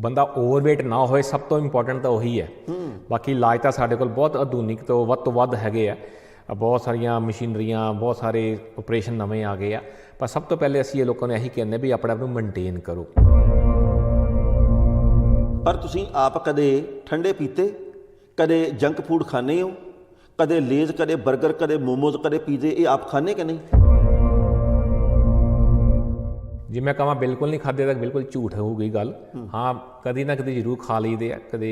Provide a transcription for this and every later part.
ਬੰਦਾ ਓਵਰਵੇਟ ਨਾ ਹੋਏ, ਸਭ ਤੋਂ ਇੰਪੋਰਟੈਂਟ ਤਾਂ ਉਹੀ ਹੈ। ਬਾਕੀ ਇਲਾਜ ਤਾਂ ਸਾਡੇ ਕੋਲ ਬਹੁਤ ਆਧੁਨਿਕ ਤੋਂ ਵੱਧ ਤੋਂ ਵੱਧ ਹੈਗੇ ਆ। ਬਹੁਤ ਸਾਰੀਆਂ ਮਸ਼ੀਨਰੀਆਂ, ਬਹੁਤ ਸਾਰੇ ਆਪਰੇਸ਼ਨ ਨਵੇਂ ਆ ਗਏ ਆ। ਪਰ ਸਭ ਤੋਂ ਪਹਿਲੇ ਅਸੀਂ ਇਹ ਲੋਕਾਂ ਨੂੰ ਇਹੀ ਕਹਿੰਦੇ ਵੀ ਆਪਣੇ ਆਪ ਨੂੰ ਮੇਨਟੇਨ ਕਰੋ। ਪਰ ਤੁਸੀਂ ਆਪ ਕਦੇ ਠੰਡੇ ਪੀਤੇ? ਕਦੇ ਜੰਕ ਫੂਡ ਖਾਣੇ ਹੋ? ਕਦੇ ਲੇਜ਼ ਕਦੇ 버ਗਰ ਕਦੇ ਮੋਮੋਜ਼ ਕਦੇ ਪੀਜ਼ੇ ਇਹ ਆਪ ਖਾਣੇ ਕਿ ਨਹੀਂ? ਜੇ ਮੈਂ ਕਹਾਂ ਬਿਲਕੁਲ ਨਹੀਂ ਖਾਦੇ ਤਾਂ ਬਿਲਕੁਲ ਝੂਠ ਹੋਊਗੀ ਗੱਲ। ਹਾਂ, ਕਦੀ ਨਾ ਕਦੀ ਜ਼ਰੂਰ ਖਾ ਲਈਦੇ ਆ, ਕਦੇ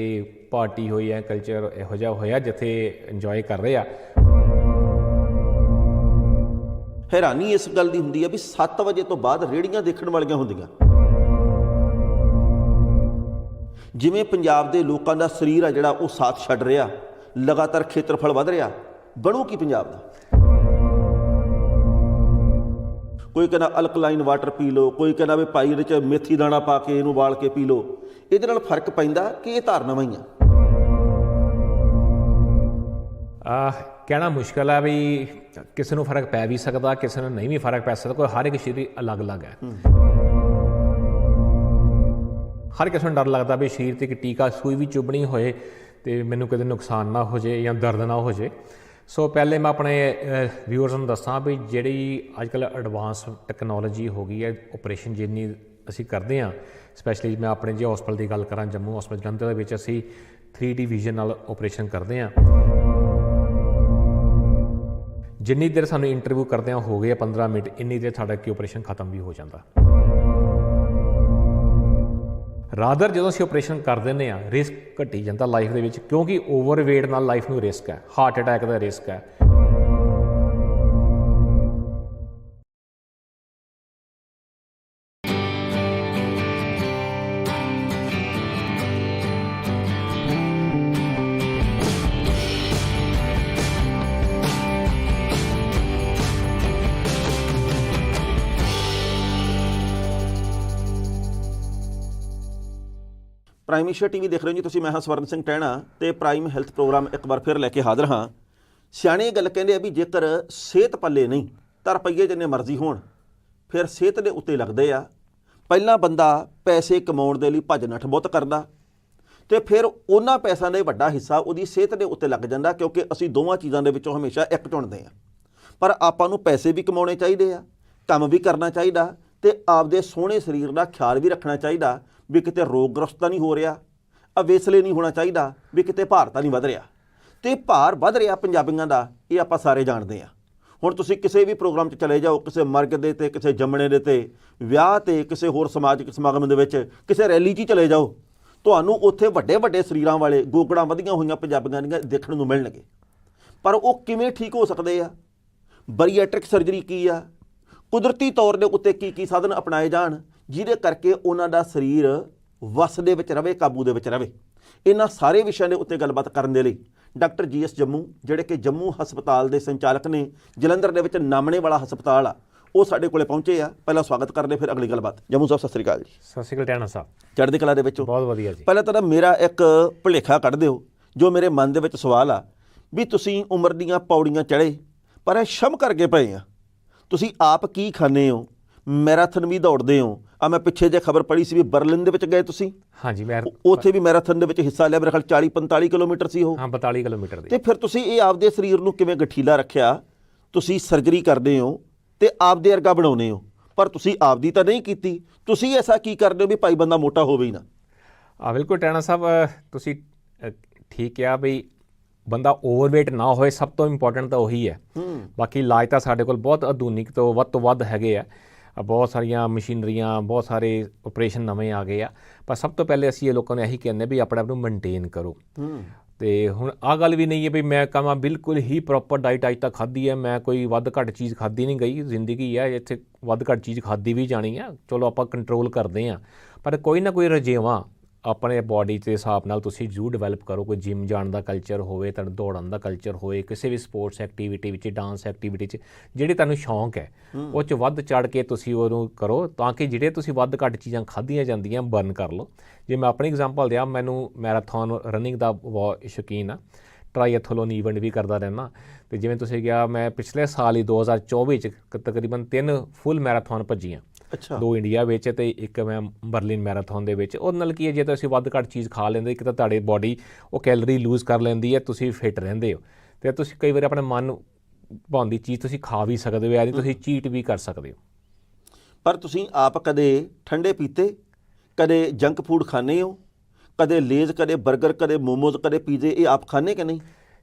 ਪਾਰਟੀ ਹੋਈ ਹੈ ਕਲਚਰ ਇਹੋ ਜਿਹਾ ਹੋਇਆ ਜਿੱਥੇ ਇੰਜੋਏ ਕਰ ਰਹੇ ਆ। ਹੈਰਾਨੀ ਇਸ ਗੱਲ ਦੀ ਹੁੰਦੀ ਆ ਵੀ 7 ਵਜੇ ਤੋਂ ਬਾਅਦ ਰੇੜੀਆਂ ਦੇਖਣ ਵਾਲੀਆਂ ਹੁੰਦੀਆਂ। ਜਿਵੇਂ ਪੰਜਾਬ ਦੇ ਲੋਕਾਂ ਦਾ ਸਰੀਰ ਆ ਜਿਹੜਾ, ਉਹ ਸਾਥ ਛੱਡ ਰਿਹਾ, ਲਗਾਤਾਰ ਖੇਤਰਫਲ ਵਧ ਰਿਹਾ। ਬਣੂ ਕੀ ਪੰਜਾਬ ਦਾ? ਕੋਈ ਕਹਿੰਦਾ ਅਲਕਲਾਈਨ ਵਾਟਰ ਪੀ ਲਓ ਕੋਈ ਕਹਿੰਦਾ ਵੀ ਭਾਈ ਇਹਦੇ ਚ ਮੇਥੀ ਦਾਣਾ ਪਾ ਕੇ ਇਹਨੂੰ ਉਬਾਲ ਕੇ ਪੀ ਲਓ ਇਹਦੇ ਨਾਲ ਫ਼ਰਕ ਪੈਂਦਾ ਕਿ ਇਹ ਧਾਰਨਾਵਾਂ ਹੀ ਆ? ਆ ਕਹਿਣਾ ਮੁਸ਼ਕਲ ਹੈ ਵੀ ਕਿਸੇ ਨੂੰ ਫ਼ਰਕ ਪੈ ਵੀ ਸਕਦਾ ਕਿਸੇ ਨੂੰ ਨਹੀਂ ਵੀ ਫ਼ਰਕ ਪੈ ਸਕਦਾ ਕੋਈ ਹਰ ਇੱਕ ਸਰੀਰ ਅਲੱਗ-ਅਲੱਗ ਹੈ। ਹਰ ਕਿਸੇ ਨੂੰ ਡਰ ਲੱਗਦਾ ਵੀ ਸਰੀਰ ਤੇ ਇੱਕ ਟੀਕਾ ਸੂਈ ਵੀ ਚੁਭਣੀ ਹੋਏ ਤੇ ਮੈਨੂੰ ਕਦੇ ਨੁਕਸਾਨ ਨਾ ਹੋ ਜਾਏ ਜਾਂ ਦਰਦ ਨਾ ਹੋ ਜਾਏ। ਸੋ ਪਹਿਲੇ ਮੈਂ ਆਪਣੇ ਵਿਊਅਰਸ ਨੂੰ ਦੱਸਾਂ ਵੀ ਜਿਹੜੀ ਅੱਜ ਅੱਜਕੱਲ ਐਡਵਾਂਸ ਟੈਕਨੋਲੋਜੀ ਹੋ ਗਈ ਹੈ ਆਪਰੇਸ਼ਨ ਜਿੰਨੀ ਅਸੀਂ ਕਰਦੇ ਹਾਂ ਸਪੈਸ਼ਲੀ ਮੈਂ ਆਪਣੇ ਜੇ ਹਸਪੀਟਲ ਦੀ ਗੱਲ ਕਰਾਂ, ਜੰਮੂ ਹਸਪੀਟਲ ਜਲੰਧਰ ਦੇ ਵਿੱਚ ਅਸੀਂ 3D ਵਿਜ਼ਨ ਨਾਲ ਆਪਰੇਸ਼ਨ ਕਰਦੇ ਹਾਂ। ਜਿੰਨੀ ਦੇਰ ਸਾਨੂੰ ਇੰਟਰਵਿਊ ਕਰਦੇ ਆ ਹੋ ਗਏ ਆ 15 ਮਿੰਟ, ਇੰਨੀ ਦੇਰ ਸਾਡਾ ਕੀ ਆਪਰੇਸ਼ਨ ਖਤਮ ਵੀ ਹੋ ਜਾਂਦਾ। ਰਾਦਰ ਜਦੋਂ ਅਸੀਂ ਆਪਰੇਸ਼ਨ ਕਰ ਦਿੰਦੇ ਆ ਰਿਸਕ ਘਟੀ ਜਾਂਦਾ ਲਾਈਫ ਦੇ ਵਿੱਚ ਕਿਉਂਕਿ ਓਵਰਵੇਟ ਨਾਲ ਲਾਈਫ ਨੂੰ ਰਿਸਕ ਹੈ ਹਾਰਟ ਅਟੈਕ ਦਾ ਰਿਸਕ ਹੈ। ਪ੍ਰਾਈਮ ਏਸ਼ੀਆ ਟੀਵੀ ਦੇਖ ਰਹੇ ਹੋ ਜੀ ਤੁਸੀਂ, ਮੈਂ ਹਾਂ ਸਵਰਨ ਸਿੰਘ ਟਹਿਣਾ ਤੇ ਪ੍ਰਾਈਮ ਹੈਲਥ ਪ੍ਰੋਗਰਾਮ ਇੱਕ ਵਾਰ ਫਿਰ ਲੈ ਕੇ ਹਾਜ਼ਰ ਹਾਂ। ਸਿਆਣੇ ਇਹ ਗੱਲ ਕਹਿੰਦੇ ਆ ਵੀ ਜੇਕਰ ਸਿਹਤ ਪੱਲੇ ਨਹੀਂ ਤਾਂ ਰੁਪਈਏ ਜਿੰਨੇ ਮਰਜ਼ੀ ਹੋਣ, ਫਿਰ ਸਿਹਤ ਦੇ ਉੱਤੇ ਲੱਗਦੇ ਆ। ਪਹਿਲਾਂ ਬੰਦਾ ਪੈਸੇ ਕਮਾਉਣ ਦੇ ਲਈ ਭੱਜ ਨੱਠ ਬਹੁਤ ਕਰਦਾ ਤੇ ਫਿਰ ਉਹਨਾਂ ਪੈਸਿਆਂ ਦਾ ਵੱਡਾ ਹਿੱਸਾ ਉਹਦੀ ਸਿਹਤ ਦੇ ਉੱਤੇ ਲੱਗ ਜਾਂਦਾ ਕਿਉਂਕਿ ਅਸੀਂ ਦੋਵਾਂ ਚੀਜ਼ਾਂ ਦੇ ਵਿੱਚੋਂ ਹਮੇਸ਼ਾ ਇੱਕ ਚੁਣਦੇ ਆ ਪਰ ਆਪਾਂ ਨੂੰ ਪੈਸੇ ਵੀ ਕਮਾਉਣੇ ਚਾਹੀਦੇ ਆ, ਕੰਮ ਵੀ ਕਰਨਾ ਚਾਹੀਦਾ ਤੇ ਆਪਦੇ ਸੋਹਣੇ ਸਰੀਰ ਦਾ ਖਿਆਲ ਵੀ ਰੱਖਣਾ ਚਾਹੀਦਾ ਵੀ ਕਿਤੇ ਰੋਗਗ੍ਰਸਤ ਤਾਂ ਨਹੀਂ ਹੋ ਰਿਹਾ, ਅਵੇਸਲੇ ਨਹੀਂ ਹੋਣਾ ਚਾਹੀਦਾ, ਵੀ ਕਿਤੇ ਭਾਰ ਤਾਂ ਨਹੀਂ ਵੱਧ ਰਿਹਾ। ਤੇ ਭਾਰ ਵੱਧ ਰਿਹਾ ਪੰਜਾਬੀਆਂ ਦਾ, ਇਹ ਆਪਾਂ ਸਾਰੇ ਜਾਣਦੇ ਆ ਹੁਣ ਤੁਸੀਂ ਕਿਸੇ ਵੀ ਪ੍ਰੋਗਰਾਮ 'ਚ ਚਲੇ ਜਾਓ, ਕਿਸੇ ਮਰਗ ਦੇ ਤੇ, ਕਿਸੇ ਜੰਮਣੇ ਦੇ ਤੇ, ਵਿਆਹ ਤੇ, ਕਿਸੇ ਹੋਰ ਸਮਾਜਿਕ ਸਮਾਗਮ ਦੇ ਵਿੱਚ, ਕਿਸੇ ਰੈਲੀ 'ਚ ਹੀ ਚਲੇ ਜਾਓ। ਤੁਹਾਨੂੰ ਉੱਥੇ ਵੱਡੇ ਵੱਡੇ ਸਰੀਰਾਂ ਵਾਲੇ ਗੋਗੜਾਂ ਵਧੀਆਂ ਹੋਈਆਂ ਪੰਜਾਬੀਆਂ ਦੀਆਂ ਦੇਖਣ ਨੂੰ ਮਿਲਣਗੇ। ਪਰ ਉਹ ਕਿਵੇਂ ਠੀਕ ਹੋ ਸਕਦੇ ਆ? ਬਰੀਐਟ੍ਰਿਕ ਸਰਜਰੀ ਕੀ ਆ? ਕੁਦਰਤੀ ਤੌਰ ਦੇ ਉੱਤੇ ਕੀ ਕੀ ਸਾਧਨ ਅਪਣਾਏ ਜਾਣ? ਜਿਹਦੇ ਕਰਕੇ ਉਹਨਾਂ ਦਾ ਸਰੀਰ ਵਸ ਦੇ ਵਿੱਚ ਰਵੇ ਕਾਬੂ ਦੇ ਵਿੱਚ ਰਵੇ। ਇਹਨਾਂ ਸਾਰੇ ਵਿਸ਼ਿਆਂ ਦੇ ਉੱਤੇ ਗੱਲਬਾਤ ਕਰਨ ਦੇ ਲਈ ਡਾਕਟਰ ਜੀਐਸ ਜੰਮੂ ਜਿਹੜੇ ਕਿ ਜੰਮੂ ਹਸਪਤਾਲ ਦੇ ਸੰਚਾਲਕ ਨੇ ਜਲੰਧਰ ਦੇ ਵਿੱਚ ਨਾਮਣੇ ਵਾਲਾ ਹਸਪਤਾਲ ਆ ਉਹ ਸਾਡੇ ਕੋਲੇ ਪਹੁੰਚੇ ਆ। ਪਹਿਲਾਂ ਸਵਾਗਤ ਕਰਦੇ ਫਿਰ ਅਗਲੀ ਗੱਲਬਾਤ। ਜੰਮੂ ਸਾਹਿਬ ਸਤਿ ਸ੍ਰੀ ਅਕਾਲ ਜੀ। ਸਤਿ ਸ਼੍ਰੀ ਅਕਾਲ ਟੈਣਾ ਸਾਹਿਬ। ਚੜ੍ਹਦੀ ਕਲਾ ਦੇ ਵਿੱਚੋਂ ਬਹੁਤ ਵਧੀਆ ਜੀ। ਪਹਿਲਾਂ ਤਾਂ ਮੇਰਾ ਇੱਕ ਭੁਲੇਖਾ ਕੱਢ ਦਿਓ ਜੋ ਮੇਰੇ ਮਨ ਦੇ ਵਿੱਚ ਸਵਾਲ ਆ ਵੀ ਤੁਸੀਂ ਉਮਰ ਦੀਆਂ ਪੌੜੀਆਂ ਚੜ੍ਹੇ ਪਰ ਇਹ ਸ਼ਮ ਕਰਕੇ ਪਏ ਆ। ਤੁਸੀਂ ਆਪ ਕੀ ਖਾਂਦੇ ਹੋ? ਮੈਰਾਥਨ ਵੀ ਦੌੜਦੇ ਹੋ। ਆ ਮੈਂ ਪਿੱਛੇ ਜੇ ਖਬਰ ਪੜ੍ਹੀ ਸੀ ਵੀ ਬਰਲਿਨ ਦੇ ਵਿੱਚ ਗਏ ਤੁਸੀਂ? ਹਾਂਜੀ ਮੈਂ ਉੱਥੇ ਵੀ ਮੈਰਾਥਨ ਦੇ ਵਿੱਚ ਹਿੱਸਾ ਲਿਆ ਮੇਰੇ ਖਿਆਲ 40 45 ਕਿਲੋਮੀਟਰ ਸੀ ਉਹ। ਹਾਂ 42 ਕਿਲੋਮੀਟਰ ਦੀ। ਤੇ ਫਿਰ ਤੁਸੀਂ ਇਹ ਆਪਦੇ ਸਰੀਰ ਨੂੰ ਕਿਵੇਂ ਗਠੀਲਾ ਰੱਖਿਆ? ਤੁਸੀਂ ਸਰਜਰੀ ਕਰਦੇ ਹੋ ਤੇ ਆਪਦੇ ਵਰਗਾ ਬਣਾਉਨੇ ਹੋ। ਪਰ ਤੁਸੀਂ ਆਪਦੀ ਤਾਂ ਨਹੀਂ ਕੀਤੀ। ਤੁਸੀਂ ਐਸਾ ਕੀ ਕਰਦੇ ਹੋ ਵੀ ਭਾਈ ਬੰਦਾ ਮੋਟਾ ਹੋਵੇ ਹੀ ਨਾ? ਆ ਬਿਲਕੁਲ ਟੈਣਾ ਸਾਹਿਬ ਤੁਸੀਂ ਠੀਕ ਕਿਹਾ ਵੀ ਬੰਦਾ ਓਵਰਵੇਟ ਨਾ ਹੋਏ ਸਭ ਤੋਂ ਇੰਪੋਰਟੈਂਟ ਤਾਂ ਉਹੀ ਹੈ। ਬਾਕੀ ਇਲਾਜ ਤਾਂ ਸਾਡੇ ਕੋਲ ਬਹੁਤ ਆਧੁਨਿਕ ਤੋਂ ਵੱਧ ਤੋਂ ਵੱਧ ਹੈਗੇ ਆ। ਬਹੁਤ ਸਾਰੀਆਂ ਮਸ਼ੀਨਰੀਆਂ ਬਹੁਤ ਸਾਰੇ ਆਪਰੇਸ਼ਨ ਨਵੇਂ ਆ ਗਏ ਆ। ਪਰ ਸਭ ਤੋਂ ਪਹਿਲੇ ਅਸੀਂ ਇਹ ਲੋਕਾਂ ਨੂੰ ਇਹੀ ਕਹਿੰਦੇ ਵੀ ਆਪਣੇ ਆਪ ਨੂੰ ਮੇਨਟੇਨ ਕਰੋ ਤੇ ਹੁਣ ਆ ਗੱਲ ਵੀ ਨਹੀਂ ਹੈ ਵੀ ਮੈਂ ਕਹਾਂ ਬਿਲਕੁਲ ਹੀ ਪ੍ਰੋਪਰ ਡਾਈਟ ਅੱਜ ਤੱਕ ਖਾਧੀ ਹੈ ਮੈਂ ਕੋਈ ਵੱਧ ਘੱਟ ਚੀਜ਼ ਖਾਧੀ ਨਹੀਂ ਗਈ ਜ਼ਿੰਦਗੀ ਹੈ ਇੱਥੇ ਵੱਧ ਘੱਟ ਚੀਜ਼ ਖਾਧੀ ਵੀ ਜਾਣੀ ਹੈ ਚਲੋ ਆਪਾਂ ਕੰਟਰੋਲ ਕਰਦੇ ਹਾਂ। ਪਰ ਕੋਈ ਨਾ ਕੋਈ ਰਜੇਵਾਂ ਆਪਣੇ ਬਾਡੀ ਦੇ ਹਿਸਾਬ ਨਾਲ ਤੁਸੀਂ ਜ਼ਰੂਰ ਡਿਵੈਲਪ ਕਰੋ ਕੋਈ ਜਿਮ ਜਾਣ ਦਾ ਕਲਚਰ ਹੋਵੇ ਤੁਹਾਨੂੰ ਦੌੜਨ ਦਾ ਕਲਚਰ ਹੋਵੇ ਕਿਸੇ ਵੀ ਸਪੋਰਟਸ ਐਕਟੀਵਿਟੀ ਵਿੱਚ ਡਾਂਸ ਐਕਟੀਵਿਟੀ 'ਚ ਜਿਹੜੀ ਤੁਹਾਨੂੰ ਸ਼ੌਂਕ ਹੈ ਉਹ 'ਚ ਵੱਧ ਚੜ ਕੇ ਤੁਸੀਂ ਉਹਨੂੰ ਕਰੋ ਤਾਂ ਕਿ ਜਿਹੜੇ ਤੁਸੀਂ ਵੱਧ ਘੱਟ ਚੀਜ਼ਾਂ ਖਾਧੀਆਂ ਜਾਂਦੀਆਂ ਬਰਨ ਕਰ ਲਓ। ਜੇ ਮੈਂ ਆਪਣੀ ਐਗਜ਼ਾਮਪਲ ਦਿਆਂ ਮੈਨੂੰ ਮੈਰਾਥਨ ਰਨਿੰਗ ਦਾ ਬਹੁਤ ਸ਼ੌਕੀਨ ਆ। ਟਰਾਈਐਥਲੋਨ ਇਵੈਂਟ ਵੀ ਕਰਦਾ ਰਹਿਣਾ ਤੇ ਜਿਵੇਂ ਤੁਸੀਂ ਕਿਹਾ ਮੈਂ ਪਿਛਲੇ ਸਾਲ ਹੀ 2024 ਚ ਤਕਰੀਬਨ ਤਿੰਨ ਫੁੱਲ ਮੈਰਾਥਨ ਭੱਜੀਆਂ। ਦੋ ਇੰਡੀਆ ਵਿੱਚ ਤੇ ਇੱਕ ਮੈਂ ਬਰਲਿਨ ਮੈਰਾਥਨ ਦੇ ਵਿੱਚ। ਉਹਦੇ ਨਾਲ ਕੀ ਹੈ ਜੇ ਤੁਸੀਂ ਵੱਧ ਘੱਟ ਚੀਜ਼ ਖਾ ਲੈਂਦੇ ਇੱਕ ਤਾਂ ਤੁਹਾਡੀ ਬਾਡੀ ਉਹ ਕੈਲਰੀ ਲੂਜ਼ ਕਰ ਲੈਂਦੀ ਹੈ ਤੁਸੀਂ ਫਿਟ ਰਹਿੰਦੇ ਹੋ। ਤੇ ਤੁਸੀਂ ਕਈ ਵਾਰ ਆਪਣੇ ਮਨ ਭਾਉਂਦੀ ਚੀਜ਼ ਤੁਸੀਂ ਖਾ ਵੀ ਸਕਦੇ ਹੋ ਯਾਨੀ ਤੁਸੀਂ ਚੀਟ ਵੀ ਕਰ ਸਕਦੇ ਹੋ। ਪਰ ਤੁਸੀਂ ਆਪ ਕਦੇ ਠੰਡੇ ਪੀਤੇ ਕਦੇ ਜੰਕ ਫੂਡ ਖਾਣੇ ਹੋ ਕਦੇ ਲੇਜ਼ ਕਦੇ 버ਗਰ ਕਦੇ ਮੋਮੋਜ਼ ਕਦੇ ਪੀਜ਼ੇ ਇਹ ਆਪ ਖਾਣੇ ਕਿ ਨਹੀਂ?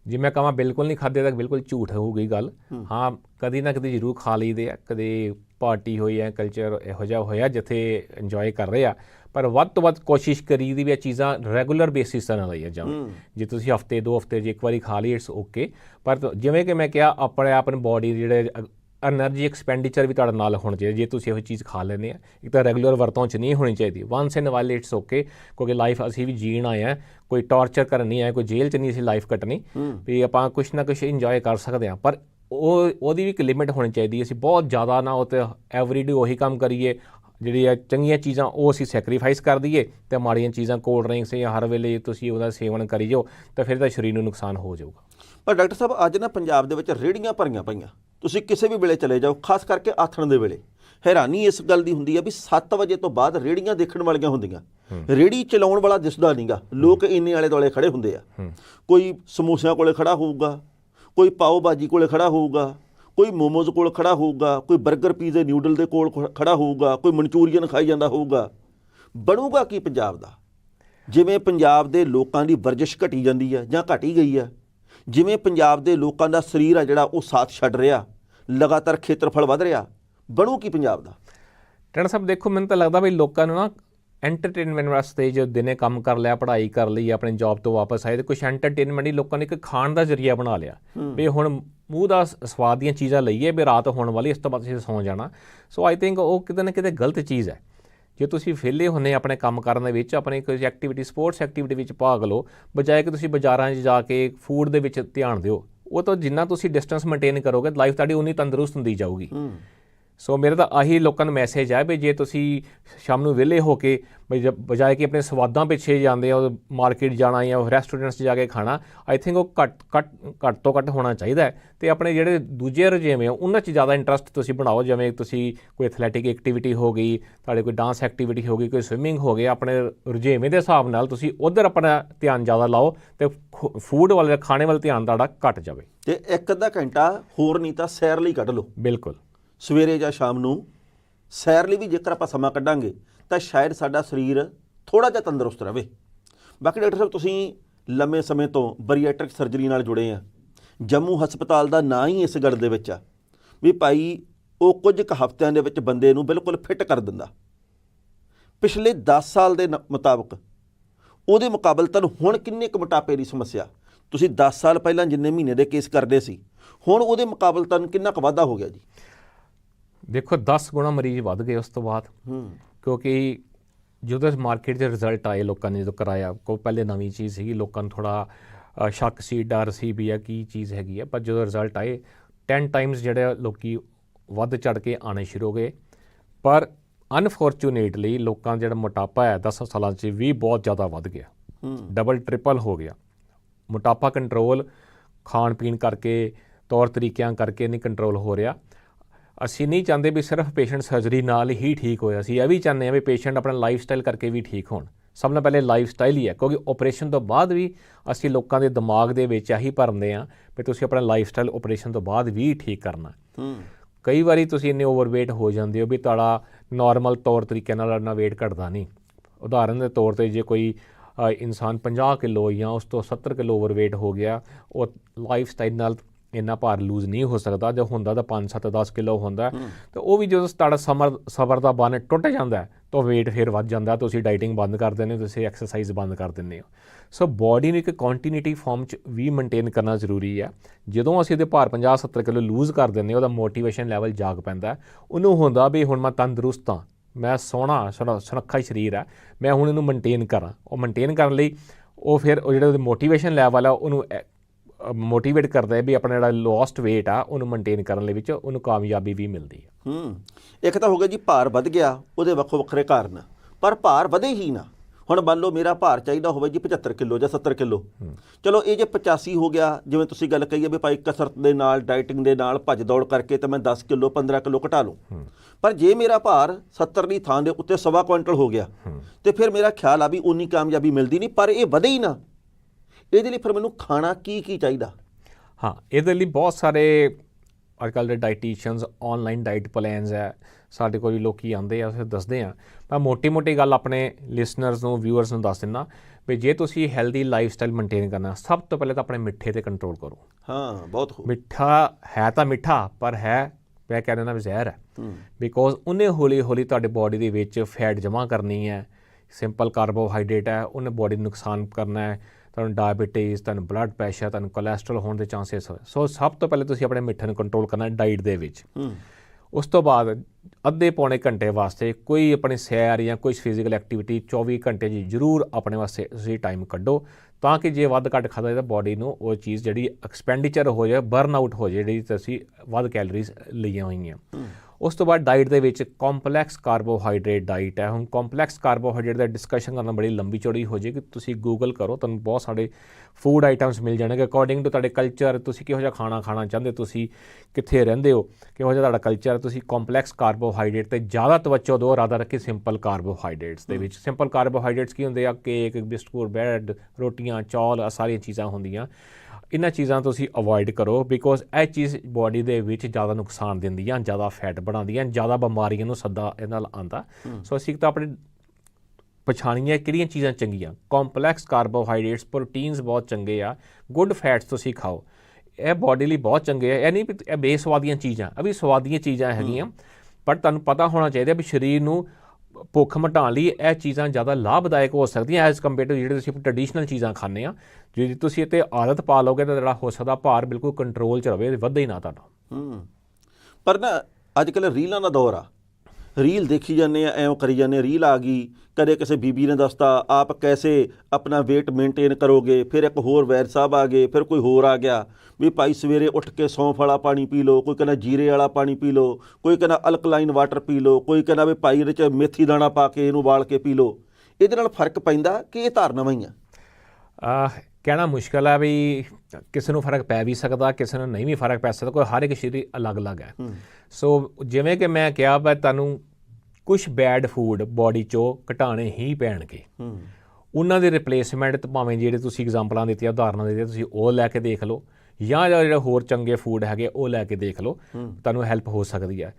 ਜੇ ਮੈਂ ਕਹਾਂ ਬਿਲਕੁਲ ਨਹੀਂ ਖਾਦੇ ਤਾਂ ਬਿਲਕੁਲ ਝੂਠ ਹੋਊਗੀ ਗੱਲ ਹਾਂ। ਕਦੀ ਨਾ ਕਦੀ ਜ਼ਰੂਰ ਖਾ ਲਈਦੇ ਆ ਕਦੇ ਪਾਰਟੀ ਹੋਈ ਹੈ ਕਲਚਰ ਇਹੋ ਜਿਹਾ ਹੋਇਆ ਜਿੱਥੇ ਇੰਜੋਏ ਕਰ ਰਹੇ ਆ ਪਰ ਵੱਧ ਤੋਂ ਵੱਧ ਕੋਸ਼ਿਸ਼ ਕਰੀਦੀ ਵੀ ਇਹ ਚੀਜ਼ਾਂ ਰੈਗੂਲਰ ਬੇਸਿਸ ਤੇ ਨਾ ਲਈਆਂ ਜਾਣ। ਜੇ ਤੁਸੀਂ ਹਫ਼ਤੇ ਦੋ ਹਫ਼ਤੇ ਜੇ ਇੱਕ ਵਾਰੀ ਖਾ ਲਈ ਇਟਸ ਓਕੇ ਪਰ ਜਿਵੇਂ ਕਿ ਮੈਂ ਕਿਹਾ ਆਪਣੇ ਆਪਣੀ ਬਾਡੀ ਜਿਹੜੇ ਐਨਰਜੀ ਐਕਸਪੈਂਡੀਚਰ ਵੀ ਤੁਹਾਡੇ ਨਾਲ ਹੋਣਾ ਚਾਹੀਦਾ ਜੇ ਤੁਸੀਂ ਇਹੋ ਚੀਜ਼ ਖਾ ਲੈਂਦੇ ਆ। ਇੱਕ ਤਾਂ ਰੈਗੂਲਰ ਵਰਤੋਂ ਚ ਨਹੀਂ ਹੋਣੀ ਚਾਹੀਦੀ। Once in while it's okay ਕਿਉਂਕਿ ਲਾਈਫ ਅਸੀਂ ਵੀ ਜੀਣ ਆਏ ਆ ਕੋਈ ਟੌਰਚਰ ਕਰਨ ਨਹੀਂ ਆਏ ਕੋਈ ਜੇਲ੍ਹ ਚ ਨਹੀਂ ਅਸੀਂ ਲਾਈਫ ਕੱਟਣੀ। ਵੀ ਆਪਾਂ ਕੁਛ ਨਾ ਕੁਛ ਇੰਜੋਏ ਕਰ ਸਕਦੇ ਆ। ਪਰ ਉਹ ਉਹਦੀ ਵੀ ਇੱਕ ਲਿਮਿਟ ਹੋਣੀ ਚਾਹੀਦੀ ਅਸੀਂ ਬਹੁਤ ਜ਼ਿਆਦਾ ਨਾ ਉਹ ਤੇ ਐਵਰੀਡੇ ਉਹੀ ਕੰਮ ਕਰੀਏ ਜਿਹੜੀ ਆ ਚੰਗੀਆਂ ਚੀਜ਼ਾਂ ਉਹ ਅਸੀਂ ਸੈਕਰੀਫਾਈਸ ਕਰ ਦਈਏ ਤੇ ਮਾੜੀਆਂ ਚੀਜ਼ਾਂ ਕੋਲਡ ਡਰਿੰਕਸ ਜਾਂ ਹਰ ਵੇਲੇ ਤੁਸੀਂ ਉਹਦਾ ਸੇਵਨ ਕਰੀ ਜਾਓ ਤਾਂ ਫਿਰ ਤਾਂ ਸਰੀਰ ਨੂੰ ਨੁਕਸਾਨ ਹੋ ਜਾਊਗਾ। ਪਰ ਡਾਕਟਰ ਸਾਹਿਬ ਅੱਜ ਨਾ ਪੰਜਾਬ ਦੇ ਵਿੱਚ ਰੇੜੀਆਂ ਭਰੀਆਂ ਪਈਆਂ। ਤੁਸੀਂ ਕਿਸੇ ਵੀ ਵੇਲੇ ਚਲੇ ਜਾਓ ਖਾਸ ਕਰਕੇ ਆਥਣ ਦੇ ਵੇਲੇ। ਹੈਰਾਨੀ ਇਸ ਗੱਲ ਦੀ ਹੁੰਦੀ ਹੈ ਵੀ 7 ਵਜੇ ਤੋਂ ਬਾਅਦ ਰੇੜੀਆਂ ਦੇਖਣ ਵਾਲੀਆਂ ਹੁੰਦੀਆਂ। ਰੇੜੀ ਚਲਾਉਣ ਵਾਲਾ ਦਿਸਦਾ ਨਹੀਂਗਾ। ਲੋਕ ਇੰਨੇ ਆਲੇ ਦੁਆਲੇ ਖੜੇ ਹੁੰਦੇ ਆ। ਕੋਈ ਸਮੋਸਿਆਂ ਕੋਲੇ ਖੜਾ ਹੋਊਗਾ ਕੋਈ ਪਾਓ ਭਾਜੀ ਕੋਲੇ ਖੜਾ ਹੋਊਗਾ ਕੋਈ ਮੋਮੋਜ਼ ਕੋਲ ਖੜਾ ਹੋਊਗਾ ਕੋਈ 버ਗਰ ਪੀਜ਼ੇ ਨਿਊਡਲ ਦੇ ਕੋਲ ਖੜਾ ਹੋਊਗਾ ਕੋਈ ਮਨਚੂਰੀਅਨ ਖਾਈ ਜਾਂਦਾ ਹੋਊਗਾ। ਬਣੂਗਾ ਕੀ ਪੰਜਾਬ ਦਾ? ਜਿਵੇਂ ਪੰਜਾਬ ਦੇ ਲੋਕਾਂ ਦੀ ਵਰਜਿਸ਼ ਘਟੀ ਜਾਂਦੀ ਹੈ ਜਾਂ ਘਟੀ ਗਈ ਹੈ ਜਿਵੇਂ ਪੰਜਾਬ ਦੇ ਲੋਕਾਂ ਦਾ ਸਰੀਰ ਆ ਜਿਹੜਾ ਉਹ ਸਾਥ ਛੱਡ ਰਿਹਾ ਲਗਾਤਾਰ ਖੇਤਰਫਲ ਵਧ ਰਿਹਾ ਬਣੂ ਕੀ ਪੰਜਾਬ ਦਾ? ਟਰਨ ਸਾਹਿਬ ਦੇਖੋ ਮੈਨੂੰ ਤਾਂ ਲੱਗਦਾ ਵੀ ਲੋਕਾਂ ਨੂੰ ਨਾ ਐਂਟਰਟੇਨਮੈਂਟ ਵਾਸਤੇ ਜੋ ਦਿਨੇ ਕੰਮ ਕਰ ਲਿਆ ਪੜ੍ਹਾਈ ਕਰ ਲਈ ਆਪਣੀ ਜੌਬ ਤੋਂ ਵਾਪਸ ਆਏ ਤੇ ਕੁਝ ਐਂਟਰਟੇਨਮੈਂਟ ਹੀ ਲੋਕਾਂ ਨੇ ਇੱਕ ਖਾਣ ਦਾ ਜ਼ਰੀਆ ਬਣਾ ਲਿਆ। ਵੀ ਹੁਣ ਮੂੰਹ ਦਾ ਸਵਾਦ ਦੀਆਂ ਚੀਜ਼ਾਂ ਲਈਏ ਵੀ ਰਾਤ ਹੋਣ ਵਾਲੀ ਇਸ ਤੋਂ ਬਾਅਦ ਅਸੀਂ ਸੌਂ ਜਾਣਾ। ਸੋ ਆਈ ਥਿੰਕ ਉਹ ਕਿਤੇ ਨਾ ਕਿਤੇ ਗਲਤ ਚੀਜ਼ ਹੈ। ਜੇ ਤੁਸੀਂ ਵਿਹਲੇ ਹੁੰਨੇ ਆਪਣੇ ਕੰਮ ਕਰਨ ਦੇ ਵਿੱਚ, ਆਪਣੇ ਕੋਈ ਐਕਟੀਵਿਟੀ ਸਪੋਰਟਸ ਐਕਟੀਵਿਟੀ ਵਿੱਚ ਭਾਗ ਲਓ, ਬਜਾਏ ਕਿ ਤੁਸੀਂ ਬਾਜ਼ਾਰਾਂ 'ਚ ਜਾ ਕੇ ਫੂਡ ਦੇ ਵਿੱਚ ਧਿਆਨ ਦਿਓ, ਉਹ ਤਾਂ ਜਿੰਨਾ ਤੁਸੀਂ ਡਿਸਟੈਂਸ ਮੇਨਟੇਨ ਕਰੋਗੇ ਲਾਈਫ ਤੁਹਾਡੀ ਉਨੀ ਤੰਦਰੁਸਤ ਹੁੰਦੀ ਜਾਊਗੀ। ਸੋ ਮੇਰਾ ਤਾਂ ਆਹੀ ਲੋਕਾਂ ਨੂੰ ਮੈਸੇਜ ਹੈ ਵੀ ਜੇ ਤੁਸੀਂ ਸ਼ਾਮ ਨੂੰ ਵਿਹਲੇ ਹੋ ਕੇ ਬਜਾਏ ਕਿ ਆਪਣੇ ਸਵਾਦਾਂ ਪਿੱਛੇ ਜਾਂਦੇ ਹੋ ਮਾਰਕੀਟ ਜਾਣਾ ਜਾਂ ਰੈਸਟੋਰੈਂਟਸ 'ਚ ਜਾ ਕੇ ਖਾਣਾ ਆਈ ਥਿੰਕ ਉਹ ਘੱਟ ਘੱਟ ਘੱਟ ਤੋਂ ਘੱਟ ਹੋਣਾ ਚਾਹੀਦਾ ਹੈ। ਤੇ ਆਪਣੇ ਜਿਹੜੇ ਦੂਜੇ ਰੁਝੇਵੇਂ ਆ ਉਹਨਾਂ 'ਚ ਜ਼ਿਆਦਾ ਇੰਟਰਸਟ ਤੁਸੀਂ ਬਣਾਓ ਜਿਵੇਂ ਤੁਸੀਂ ਕੋਈ ਐਥਲੈਟਿਕ ਐਕਟੀਵਿਟੀ ਹੋ ਗਈ ਤੁਹਾਡੇ ਕੋਈ ਡਾਂਸ ਐਕਟੀਵਿਟੀ ਹੋ ਗਈ ਕੋਈ ਸਵਿਮਿੰਗ ਹੋ ਗਿਆ ਆਪਣੇ ਰੁਝੇਵੇਂ ਦੇ ਹਿਸਾਬ ਨਾਲ ਤੁਸੀਂ ਉਧਰ ਆਪਣਾ ਧਿਆਨ ਜ਼ਿਆਦਾ ਲਾਓ ਤੇ ਫੂਡ ਵਾਲੇ ਖਾਣੇ ਵੱਲ ਧਿਆਨ ਤੁਹਾਡਾ ਘਟ ਜਾਵੇ। ਤੇ ਇੱਕ ਅੱਧਾ ਘੰਟਾ ਹੋਰ ਨਹੀਂ ਤਾਂ ਸੈਰ ਲਈ ਕੱਢ ਲਓ। ਬਿਲਕੁਲ। ਸਵੇਰੇ ਜਾਂ ਸ਼ਾਮ ਨੂੰ ਸੈਰ ਲਈ ਵੀ ਜੇਕਰ ਆਪਾਂ ਸਮਾਂ ਕੱਢਾਂਗੇ, ਤਾਂ ਸ਼ਾਇਦ ਸਾਡਾ ਸਰੀਰ ਥੋੜਾ ਜਿਹਾ ਤੰਦਰੁਸਤ ਰਹੇ ਬਾਕੀ ਡਾਕਟਰ ਸਾਹਿਬ, ਤੁਸੀਂ ਲੰਮੇ ਸਮੇਂ ਤੋਂ ਬਰੀਐਟ੍ਰਿਕ ਸਰਜਰੀ ਨਾਲ ਜੁੜੇ ਆ। ਜੰਮੂ ਹਸਪਤਾਲ ਦਾ ਨਾਂ ਹੀ ਇਸ ਗੱਲ ਦੇ ਵਿੱਚ ਆ ਵੀ ਭਾਈ, ਉਹ ਕੁਝ ਕੁ ਹਫ਼ਤਿਆਂ ਦੇ ਵਿੱਚ ਬੰਦੇ ਨੂੰ ਬਿਲਕੁਲ ਫਿੱਟ ਕਰ ਦਿੰਦਾ। ਪਿਛਲੇ 10 ਸਾਲ ਦੇ ਨ- ਮੁਤਾਬਕ ਉਹਦੇ ਮੁਕਾਬਲਤਨ ਹੁਣ ਕਿੰਨੇ ਕੁ ਮੋਟਾਪੇ ਦੀ ਸਮੱਸਿਆ। ਤੁਸੀਂ 10 ਸਾਲ ਪਹਿਲਾਂ ਜਿੰਨੇ ਮਹੀਨੇ ਦੇ ਕੇਸ ਕਰਦੇ ਸੀ, ਹੁਣ ਉਹਦੇ ਮੁਕਾਬਲਤਨ ਕਿੰਨਾ ਕੁ ਵਾਧਾ ਹੋ ਗਿਆ ਜੀ? ਦੇਖੋ 10 ਗੁਣਾ ਮਰੀਜ਼ ਵੱਧ ਗਏ ਉਸ ਤੋਂ ਬਾਅਦ। ਹੂੰ। ਕਿਉਂਕਿ ਜਦੋਂ ਮਾਰਕੀਟ ਦੇ ਰਿਜ਼ਲਟ ਆਏ ਲੋਕਾਂ ਨੇ ਜਦੋਂ ਕਰਾਇਆ ਕੋ ਪਹਿਲੇ ਨਵੀਂ ਚੀਜ਼ ਸੀਗੀ ਲੋਕਾਂ ਨੂੰ ਥੋੜਾ ਸ਼ੱਕ ਸੀ ਡਰ ਸੀ ਵੀ ਇਹ ਕੀ ਚੀਜ਼ ਹੈਗੀ ਹੈ ਪਰ ਜਦੋਂ ਰਿਜ਼ਲਟ ਆਏ 10 ਟਾਈਮਸ ਜਿਹੜੇ ਲੋਕੀ ਵੱਧ ਚੜ ਕੇ ਆਣੇ ਸ਼ੁਰੂ ਹੋ ਗਏ। ਪਰ ਅਨਫੋਰਚੂਨੇਟਲੀ ਲੋਕਾਂ ਦਾ ਜਿਹੜਾ ਮੋਟਾਪਾ ਹੈ 10 ਸਾਲਾਂ 'ਚ ਵੀ ਬਹੁਤ ਜ਼ਿਆਦਾ ਵੱਧ ਗਿਆ। ਡਬਲ ਟ੍ਰਿਪਲ ਹੋ ਗਿਆ। ਮੋਟਾਪਾ ਕੰਟਰੋਲ ਖਾਣ ਪੀਣ ਕਰਕੇ ਤੌਰ ਤਰੀਕਿਆਂ ਕਰਕੇ ਨਹੀਂ ਕੰਟਰੋਲ ਹੋ ਰਿਹਾ। ਅਸੀਂ ਨਹੀਂ ਚਾਹੁੰਦੇ ਵੀ ਸਿਰਫ ਪੇਸ਼ੈਂਟ ਸਰਜਰੀ ਨਾਲ ਹੀ ਠੀਕ ਹੋਇਆ ਸੀ ਇਹ ਵੀ ਚਾਹੁੰਦੇ ਹਾਂ ਵੀ ਪੇਸ਼ੈਂਟ ਆਪਣਾ ਲਾਈਫ ਸਟਾਈਲ ਕਰਕੇ ਵੀ ਠੀਕ ਹੋਣ। ਸਭ ਤੋਂ ਪਹਿਲੇ ਲਾਈਫ ਸਟਾਈਲ ਹੀ ਹੈ ਕਿਉਂਕਿ ਆਪਰੇਸ਼ਨ ਤੋਂ ਬਾਅਦ ਵੀ ਅਸੀਂ ਲੋਕਾਂ ਦੇ ਦਿਮਾਗ ਦੇ ਵਿੱਚ ਇਹੀ ਭਰਦੇ ਆ ਵੀ ਤੁਸੀਂ ਆਪਣਾ ਲਾਈਫ ਸਟਾਈਲ ਆਪਰੇਸ਼ਨ ਤੋਂ ਬਾਅਦ ਵੀ ਠੀਕ ਕਰਨਾ। ਹੂੰ। ਕਈ ਵਾਰੀ ਤੁਸੀਂ ਇੰਨੇ ਓਵਰਵੇਟ ਹੋ ਜਾਂਦੇ ਹੋ ਵੀ ਤੁਹਾਡਾ ਨਾਰਮਲ ਤੌਰ ਤਰੀਕੇ ਨਾਲ ਆਪਣਾ weight ਘਟਦਾ ਨਹੀਂ। ਉਦਾਹਰਨ ਦੇ ਤੌਰ ਤੇ ਜੇ ਕੋਈ ਇਨਸਾਨ 50 ਕਿਲੋ ਜਾਂ ਉਸ ਤੋਂ 70 ਕਿਲੋ ਓਵਰਵੇਟ ਹੋ ਗਿਆ ਉਹ ਲਾਈਫ ਸਟਾਈਲ ਨਾਲ ਇੰਨਾ ਭਾਰ ਲੂਜ਼ ਨਹੀਂ ਹੋ ਸਕਦਾ ਜੇ ਹੁੰਦਾ ਤਾਂ 5 7 10 ਕਿਲੋ ਹੁੰਦਾ। ਤੇ ਉਹ ਵੀ ਜਦੋਂ ਤੁਹਾਡਾ ਸਮਰ ਸਬਰ ਦਾ ਬੰਨ ਟੁੱਟ ਜਾਂਦਾ ਤਾਂ weight ਫਿਰ ਵੱਧ ਜਾਂਦਾ ਤੁਸੀਂ ਡਾਈਟਿੰਗ ਬੰਦ ਕਰ ਦਿੰਦੇ ਹੋ ਤੁਸੀਂ ਐਕਸਰਸਾਈਜ਼ ਬੰਦ ਕਰ ਦਿੰਦੇ ਹੋ। ਸੋ ਬਾਡੀ ਨੂੰ ਇੱਕ ਕੰਟੀਨਿਊਟੀ ਫਾਰਮ ਚ ਵੀ ਮੇਨਟੇਨ ਕਰਨਾ ਜ਼ਰੂਰੀ ਹੈ। ਜਦੋਂ ਅਸੀਂ ਉਹਦੇ ਭਾਰ 50 70 ਕਿਲੋ ਲੂਜ਼ ਕਰ ਦਿੰਦੇ ਉਹਦਾ ਮੋਟੀਵੇਸ਼ਨ ਲੈਵਲ ਜਾਗ ਪੈਂਦਾ। ਉਹਨੂੰ ਹੁੰਦਾ ਵੀ ਹੁਣ ਮੈਂ ਤੰਦਰੁਸਤ ਹਾਂ ਮੈਂ ਸੋਹਣਾ ਸੁਨੱਖਾ ਹੀ ਸਰੀਰ ਹੈ ਮੈਂ ਹੁਣ ਇਹਨੂੰ ਮੇਨਟੇਨ ਕਰਾਂ। ਉਹ ਮੇਨਟੇਨ ਕਰਨ ਲਈ ਉਹ ਫਿਰ ਉਹ ਜਿਹੜਾ ਉਹਦੇ ਮੋਟੀਵੇਸ਼ਨ ਲੈਵਲ ਆ ਉਹਨੂੰ ਮੋਟੀਵੇਟ ਕਰਦਾ ਹੈ ਵੀ ਆਪਣਾ ਜਿਹੜਾ ਲੋਸਟ weight ਆ ਉਹਨੂੰ ਮੇਨਟੇਨ ਕਰਨ ਲਈ ਵਿੱਚ ਉਹਨੂੰ ਕਾਮਯਾਬੀ ਵੀ ਮਿਲਦੀ ਹੈ ਹੂੰ ਇੱਕ ਤਾਂ ਹੋ ਗਿਆ ਜੀ ਭਾਰ ਵੱਧ ਗਿਆ ਉਹਦੇ ਵੱਖੋ ਵੱਖਰੇ ਕਾਰਨ। ਪਰ ਭਾਰ ਵਧੇ ਹੀ ਨਾ। ਹੁਣ ਮੰਨ ਲਓ ਮੇਰਾ ਭਾਰ ਚਾਹੀਦਾ ਹੋਵੇ ਜੀ 75 ਕਿਲੋ ਜਾਂ 70 ਕਿਲੋ। ਚਲੋ ਇਹ ਜੇ 85 ਹੋ ਗਿਆ ਜਿਵੇਂ ਤੁਸੀਂ ਗੱਲ ਕਹੀ ਹੈ ਵੀ ਭਾਈ ਕਸਰਤ ਦੇ ਨਾਲ ਡਾਈਟਿੰਗ ਦੇ ਨਾਲ ਭੱਜ ਦੌੜ ਕਰਕੇ ਤਾਂ ਮੈਂ 10 ਕਿਲੋ 15 ਕਿਲੋ ਘਟਾ ਲੂੰ ਪਰ ਜੇ ਮੇਰਾ ਭਾਰ 70 ਦੀ ਥਾਂ ਦੇ ਉੱਤੇ ਸਵਾ ਕੁਇੰਟਲ ਹੋ ਗਿਆ ਤੇ ਫਿਰ ਮੇਰਾ ਖਿਆਲ ਆ ਵੀ ਉਨੀ ਕਾਮਯਾਬੀ ਮਿਲਦੀ ਨਹੀਂ ਪਰ ਇਹ ਵਧੇ ਹੀ ਨਾ। ਇਹਦੇ ਲਈ ਫਿਰ ਮੈਨੂੰ ਖਾਣਾ ਕੀ ਕੀ ਚਾਹੀਦਾ? ਹਾਂ ਇਹਦੇ ਲਈ ਬਹੁਤ ਸਾਰੇ ਅੱਜਕੱਲ ਦੇ ਡਾਈਟੀਸ਼ੀਅਨਸ ਆਨਲਾਈਨ ਡਾਈਟ ਪਲਾਨਸ ਹੈ। ਸਾਡੇ ਕੋਲ ਵੀ ਲੋਕੀ ਆਉਂਦੇ ਆ ਫਿਰ ਦੱਸਦੇ ਆ ਮੈਂ ਮੋਟੀ-ਮੋਟੀ ਗੱਲ ਆਪਣੇ ਲਿਸਨਰਸ ਨੂੰ ਵਿਊਅਰਸ ਨੂੰ ਦੱਸ ਦਿੰਦਾ ਵੀ ਜੇ ਤੁਸੀਂ ਹੈਲਦੀ ਲਾਈਫਸਟਾਈਲ ਮੇਨਟੇਨ ਕਰਨਾ ਸਭ ਤੋਂ ਪਹਿਲੇ ਤਾਂ ਆਪਣੇ ਮਿੱਠੇ ਤੇ ਕੰਟਰੋਲ ਕਰੋ। ਹਾਂ ਬਹੁਤ ਹੋ ਮਿੱਠਾ ਹੈ ਤਾਂ ਮਿੱਠਾ ਪਰ ਹੈ ਮੈਂ ਕਹਿ ਦਿੰਦਾ ਵੀ ਜ਼ਹਿਰ ਹੈ। ਬਿਕੋਜ਼ ਉਹਨੇ ਹੌਲੀ ਹੌਲੀ ਤੁਹਾਡੇ ਬਾਡੀ ਦੇ ਵਿੱਚ ਫੈਟ ਜਮ੍ਹਾਂ ਕਰਨੀ ਹੈ। ਸਿੰਪਲ ਕਾਰਬੋਹਾਈਡਰੇਟ ਹੈ ਉਹਨੇ ਬਾਡੀ ਨੂੰ ਨੁਕਸਾਨ ਕਰਨਾ ਹੈ। ਤੁਹਾਨੂੰ ਡਾਇਬੀਟੀਜ਼ ਤੁਹਾਨੂੰ ਬਲੱਡ ਪ੍ਰੈਸ਼ਰ ਤੁਹਾਨੂੰ ਕੋਲੇਸਟ੍ਰੋਲ ਹੋਣ ਦੇ ਚਾਂਸਸ ਸੋ ਸਭ ਤੋਂ ਪਹਿਲੇ ਤੁਸੀਂ ਆਪਣੇ ਮਿੱਠੇ ਨੂੰ ਕੰਟਰੋਲ ਕਰਨਾ ਡਾਈਟ ਦੇ ਵਿੱਚ। ਉਸ ਤੋਂ ਬਾਅਦ ਅੱਧੇ ਪੌਣੇ ਘੰਟੇ ਵਾਸਤੇ ਕੋਈ ਆਪਣੀ ਸੈਰ ਜਾਂ ਕੋਈ ਫਿਜ਼ੀਕਲ ਐਕਟੀਵਿਟੀ 24 ਘੰਟੇ ਜੀ ਜ਼ਰੂਰ ਆਪਣੇ ਵਾਸਤੇ ਤੁਸੀਂ ਟਾਈਮ ਕੱਢੋ ਤਾਂ ਕਿ ਜੇ ਵੱਧ ਘੱਟ ਖਾਦਾ ਤਾਂ ਬਾਡੀ ਨੂੰ ਉਹ ਚੀਜ਼ ਜਿਹੜੀ ਐਕਸਪੈਂਡੀਚਰ ਹੋ ਜਾਏ ਬਰਨ ਆਊਟ ਹੋ ਜਾਏ ਜਿਹੜੀ ਤੁਸੀਂ ਵੱਧ ਕੈਲਰੀਜ਼ ਲਈਆਂ ਹੋਈਆਂ। ਉਸ ਤੋਂ ਬਾਅਦ ਡਾਈਟ ਦੇ ਵਿੱਚ ਕੰਪਲੈਕਸ ਕਾਰਬੋਹਾਈਡਰੇਟ ਡਾਈਟ ਹੈ। ਹੁਣ ਕੰਪਲੈਕਸ ਕਾਰਬੋਹਾਈਡਰੇਟ ਦਾ ਡਿਸਕਸ਼ਨ ਕਰਨਾ ਬੜੀ ਲੰਬੀ ਚੌੜੀ ਹੋ ਜਾਏਗੀ। ਤੁਸੀਂ ਗੂਗਲ ਕਰੋ ਤੁਹਾਨੂੰ ਬਹੁਤ ਸਾਰੇ ਫੂਡ ਆਈਟਮਸ ਮਿਲ ਜਾਣਗੇ। ਅਕੋਰਡਿੰਗ ਟੂ ਤੁਹਾਡੇ ਕਲਚਰ ਤੁਸੀਂ ਕਿਹੋ ਜਿਹਾ ਖਾਣਾ ਖਾਣਾ ਚਾਹੁੰਦੇ ਤੁਸੀਂ ਕਿੱਥੇ ਰਹਿੰਦੇ ਹੋ ਕਿਹੋ ਜਿਹਾ ਤੁਹਾਡਾ ਕਲਚਰ ਤੁਸੀਂ ਕੰਪਲੈਕਸ ਕਾਰਬੋਹਾਈਡਰੇਟ ਤੇ ਜ਼ਿਆਦਾ ਤਵੱਜੋ ਦਿਓ ਰਾਦਾ ਰੱਖੀ ਸਿੰਪਲ ਕਾਰਬੋਹਾਈਡਰੇਟਸ ਦੇ ਵਿੱਚ। ਸਿੰਪਲ ਕਾਰਬੋਹਾਈਡਰੇਟਸ ਕੀ ਹੁੰਦੇ ਆ? ਕੇਕ ਬਿਸਕੁਟ ਬ੍ਰੈਡ ਰੋਟੀਆਂ ਚੌਲ ਆਹ ਸਾਰੀਆਂ ਚੀਜ਼ਾਂ ਹੁੰਦੀਆਂ। ਇਹਨਾਂ ਚੀਜ਼ਾਂ ਤੁਸੀਂ ਅਵੋਇਡ ਕਰੋ ਬਿਕੋਜ਼ ਇਹ ਚੀਜ਼ ਬਾਡੀ ਦੇ ਵਿੱਚ ਜ਼ਿਆਦਾ ਨੁਕਸਾਨ ਦਿੰਦੀਆਂ ਜ਼ਿਆਦਾ ਫੈਟ ਬਣਾਉਂਦੀਆਂ ਜ਼ਿਆਦਾ ਬਿਮਾਰੀਆਂ ਨੂੰ ਸੱਦਾ ਇਹ ਨਾਲ ਆਂਦਾ ਸੋ ਅਸੀਂ ਤਾਂ ਆਪਣੇ ਪਛਾਣੀਆਂ ਕਿਹੜੀਆਂ ਚੀਜ਼ਾਂ ਚੰਗੀਆਂ? ਕੰਪਲੈਕਸ ਕਾਰਬੋਹਾਈਡਰੇਟਸ ਪ੍ਰੋਟੀਨਸ ਬਹੁਤ ਚੰਗੇ ਆ ਗੁੱਡ ਫੈਟਸ ਤੁਸੀਂ ਖਾਓ। ਇਹ ਬਾਡੀ ਲਈ ਬਹੁਤ ਚੰਗੇ ਆ ਇਹ ਨਹੀਂ ਇਹ ਬੇਸਵਾਦੀਆਂ ਚੀਜ਼ਾਂ ਵੀ ਸਵਾਦੀਆਂ ਚੀਜ਼ਾਂ ਹੈਗੀਆਂ ਪਰ ਤੁਹਾਨੂੰ ਪਤਾ ਹੋਣਾ ਚਾਹੀਦਾ ਵੀ ਸਰੀਰ ਨੂੰ ਭੁੱਖ ਮਿਟਾਉਣ ਲਈ ਇਹ ਚੀਜ਼ਾਂ ਜ਼ਿਆਦਾ ਲਾਭਦਾਇਕ ਹੋ ਸਕਦੀਆਂ ਐਜ਼ ਕੰਪੇਅਰ ਟੂ ਜਿਹੜੇ ਤੁਸੀਂ ਟ੍ਰੈਡੀਸ਼ਨਲ ਚੀਜ਼ਾਂ ਖਾਂਦੇ ਆ। ਜੇ ਤੁਸੀਂ ਇੱਥੇ ਆਦਤ ਪਾ ਲਓਗੇ ਤਾਂ ਜਿਹੜਾ ਹੋ ਸਕਦਾ ਭਾਰ ਬਿਲਕੁਲ ਕੰਟਰੋਲ 'ਚ ਰਵੇ ਵਧੇ ਹੀ ਨਾ ਤੁਹਾਡਾ। ਹੂੰ। ਪਰ ਨਾ ਅੱਜ ਕੱਲ ਰੀਲਾਂ ਦਾ ਦੌਰ ਆ। ਰੀਲ ਦੇਖੀ ਜਾਂਦੇ ਆ ਐਂ ਕਰੀ ਜਾਂਦੇ ਆ, ਰੀਲ ਆ ਗਈ। ਕਦੇ ਕਿਸੇ ਬੀਬੀ ਨੇ ਦੱਸਤਾ ਆਪ ਕੈਸੇ ਆਪਣਾ weight ਮੇਨਟੇਨ ਕਰੋਗੇ? ਫਿਰ ਇੱਕ ਹੋਰ ਵੈਦ ਸਾਹਿਬ ਆ ਗਏ ਫਿਰ ਕੋਈ ਹੋਰ ਆ ਗਿਆ। ਵੀ ਭਾਈ ਸਵੇਰੇ ਉੱਠ ਕੇ ਸੌਂਫ ਵਾਲਾ ਪਾਣੀ ਪੀ ਲਓ ਕੋਈ ਕਹਿੰਦਾ ਜੀਰੇ ਵਾਲਾ ਪਾਣੀ ਪੀ ਲਓ ਕੋਈ ਕਹਿੰਦਾ ਅਲਕਲਾਈਨ ਵਾਟਰ ਪੀ ਲਓ ਕੋਈ ਕਹਿੰਦਾ ਵੀ ਭਾਈ ਇਹਦੇ ਚ ਮੇਥੀ ਦਾਣਾ ਪਾ ਕੇ ਇਹਨੂੰ ਉਬਾਲ ਕੇ ਪੀ ਲਓ। ਇਹਦੇ ਨਾਲ ਫ਼ਰਕ ਪੈਂਦਾ ਕਿ ਇਹ ਧਾਰਨਾਵਾਂ ਹੀ ਆ? ਆਹ ਕਹਿਣਾ ਮੁਸ਼ਕਲ ਆ ਵੀ ਕਿਸੇ ਨੂੰ ਫ਼ਰਕ ਪੈ ਵੀ ਸਕਦਾ ਕਿਸੇ ਨੂੰ ਨਹੀਂ ਵੀ ਫ਼ਰਕ ਪੈ ਸਕਦਾ ਕੋਈ ਹਰ ਇੱਕ ਸਰੀਰ ਅਲੱਗ-ਅਲੱਗ ਹੈ। ਸੋ ਜਿਵੇਂ ਕਿ ਮੈਂ ਕਿਹਾ ਮੈਂ ਤੁਹਾਨੂੰ ਕੁਝ ਬੈਡ ਫੂਡ ਬਾਡੀ ਚੋਂ ਘਟਾਣੇ ਹੀ ਪੈਣਗੇ। ਉਹਨਾਂ ਦੇ ਰਿਪਲੇਸਮੈਂਟ ਤੇ ਭਾਵੇਂ ਜਿਹੜੇ ਤੁਸੀਂ ਐਗਜ਼ਾਮਪਲਾਂ ਦਿੱਤੀਆਂ ਉਦਾਹਰਨਾਂ ਦਿੱਤੀਆਂ ਤੁਸੀਂ ਉਹ ਲੈ ਕੇ ਦੇਖ ਲਓ ਜਾਂ ਜਿਹੜੇ ਹੋਰ ਚੰਗੇ ਫੂਡ ਹੈਗੇ ਉਹ ਲੈ ਕੇ ਦੇਖ ਲਓ। ਤੁਹਾਨੂੰ ਹੈਲਪ ਹੋ ਸਕਦੀ ਹੈ।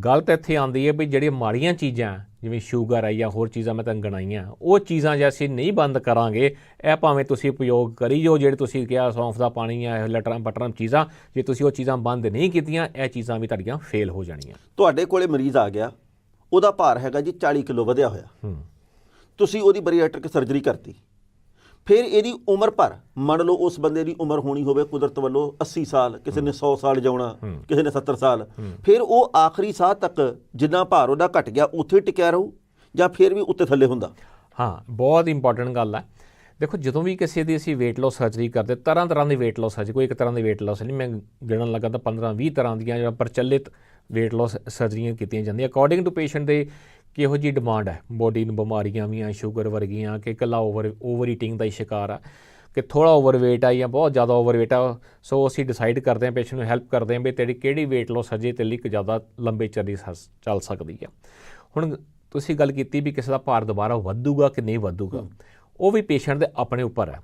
ਗੱਲ ਤਾਂ ਇੱਥੇ ਆਉਂਦੀ ਹੈ ਵੀ ਜਿਹੜੀਆਂ ਮਾੜੀਆਂ ਚੀਜ਼ਾਂ ਜਿਵੇਂ ਸ਼ੂਗਰ ਹੈ ਜਾਂ ਹੋਰ ਚੀਜ਼ਾਂ ਮੈਂ ਤੁਹਾਨੂੰ ਗਣਾਈਆਂ ਉਹ ਚੀਜ਼ਾਂ ਜੇ ਅਸੀਂ ਨਹੀਂ ਬੰਦ ਕਰਾਂਗੇ ਇਹ ਭਾਵੇਂ ਤੁਸੀਂ ਉਪਯੋਗ ਕਰੀ ਜੋ ਜਿਹੜੇ ਤੁਸੀਂ ਕਿਹਾ ਸੌਂਫ ਦਾ ਪਾਣੀ ਹੈ ਲਟਰਾਂ ਬਟਰਾਂ ਚੀਜ਼ਾਂ ਜੇ ਤੁਸੀਂ ਉਹ ਚੀਜ਼ਾਂ ਬੰਦ ਨਹੀਂ ਕੀਤੀਆਂ ਇਹ ਚੀਜ਼ਾਂ ਵੀ ਤੁਹਾਡੀਆਂ ਫੇਲ ਹੋ ਜਾਣੀਆਂ। ਤੁਹਾਡੇ ਕੋਲੇ ਮਰੀਜ਼ ਆ ਗਿਆ ਉਹਦਾ ਭਾਰ ਹੈਗਾ ਜੀ 40 ਕਿਲੋ ਵਧਿਆ ਹੋਇਆ। ਹੂੰ। ਤੁਸੀਂ ਉਹਦੀ ਬਰੀਆਟ੍ਰਿਕ ਸਰਜਰੀ ਕਰਤੀ। ਫਿਰ ਇਹਦੀ ਉਮਰ ਭਰ ਮੰਨ ਲਓ ਉਸ ਬੰਦੇ ਦੀ ਉਮਰ ਹੋਣੀ ਹੋਵੇ ਕੁਦਰਤ ਵੱਲੋਂ 80 ਸਾਲ ਕਿਸੇ ਨੇ 100 ਸਾਲ ਜਿਉਣਾ ਕਿਸੇ ਨੇ 70 ਸਾਲ ਫਿਰ ਉਹ ਆਖਰੀ ਸਾਹ ਤੱਕ ਜਿੰਨਾ ਭਾਰ ਉਹਦਾ ਘਟ ਗਿਆ ਉੱਥੇ ਟਿਕਿਆ ਰਹੂ ਜਾਂ ਫਿਰ ਵੀ ਉੱਤੇ ਥੱਲੇ ਹੁੰਦਾ? ਹਾਂ ਬਹੁਤ ਇੰਪੋਰਟੈਂਟ ਗੱਲ ਹੈ ਦੇਖੋ ਜਦੋਂ ਵੀ ਕਿਸੇ ਦੀ ਅਸੀਂ weight loss ਸਰਜਰੀ ਕਰਦੇ ਤਰ੍ਹਾਂ ਤਰ੍ਹਾਂ ਦੀ weight loss ਸਰਜਰੀ ਕੋਈ ਇੱਕ ਤਰ੍ਹਾਂ ਦੀ weight loss ਨਹੀਂ ਮੈਂ ਗਿਣਨ ਲੱਗਾ ਤਾਂ 15 20 ਤਰ੍ਹਾਂ ਦੀਆਂ ਜਿਹੜਾ ਪ੍ਰਚਲਿਤ weight loss ਸਰਜਰੀਆਂ ਕੀਤੀਆਂ ਜਾਂਦੀਆਂ। ਅਕੋਰਡਿੰਗ ਟੂ ਪੇਸ਼ੈਂਟ ਦੇ ਕਿਹੋ ਜੀ ਡਿਮਾਂਡ ਹੈ? ਬੋਡੀ ਨੂੰ ਬਿਮਾਰੀਆਂ ਵੀ ਆ ਸ਼ੂਗਰ ਵਰਗੀਆਂ, ਕਿ ਇਕੱਲਾ ਓਵਰ ਓਵਰ ਈਟਿੰਗ ਦਾ ਹੀ ਸ਼ਿਕਾਰ ਆ। ਕਿ ਥੋੜਾ ਓਵਰਵੇਟ ਆ ਜਾਂ ਬਹੁਤ ਜ਼ਿਆਦਾ ਓਵਰਵੇਟ ਆ, ਸੋ ਅਸੀਂ ਡਿਸਾਈਡ ਕਰਦੇ ਹਾਂ ਪੇਸ਼ੈਂਟ ਨੂੰ ਹੈਲਪ ਕਰਦੇ ਹਾਂ ਵੀ ਤੇਰੀ ਕਿਹੜੀ weight loss ਸਰਜਰੀ ਤੇ ਲਈ ਜ਼ਿਆਦਾ ਲੰਬੇ ਚੱਲੀ ਸਸ- ਚੱਲ ਸਕਦੀ ਆ। ਹੁਣ ਤੁਸੀਂ ਗੱਲ ਕੀਤੀ ਵੀ ਕਿਸੇ ਦਾ ਭਾਰ ਦੁਬਾਰਾ ਵਧੂਗਾ ਕਿ ਨਹੀਂ ਵਧੂਗਾ, ਉਹ ਵੀ ਪੇਸ਼ੈਂਟ ਦੇ ਆਪਣੇ ਉੱਪਰ ਹੈ।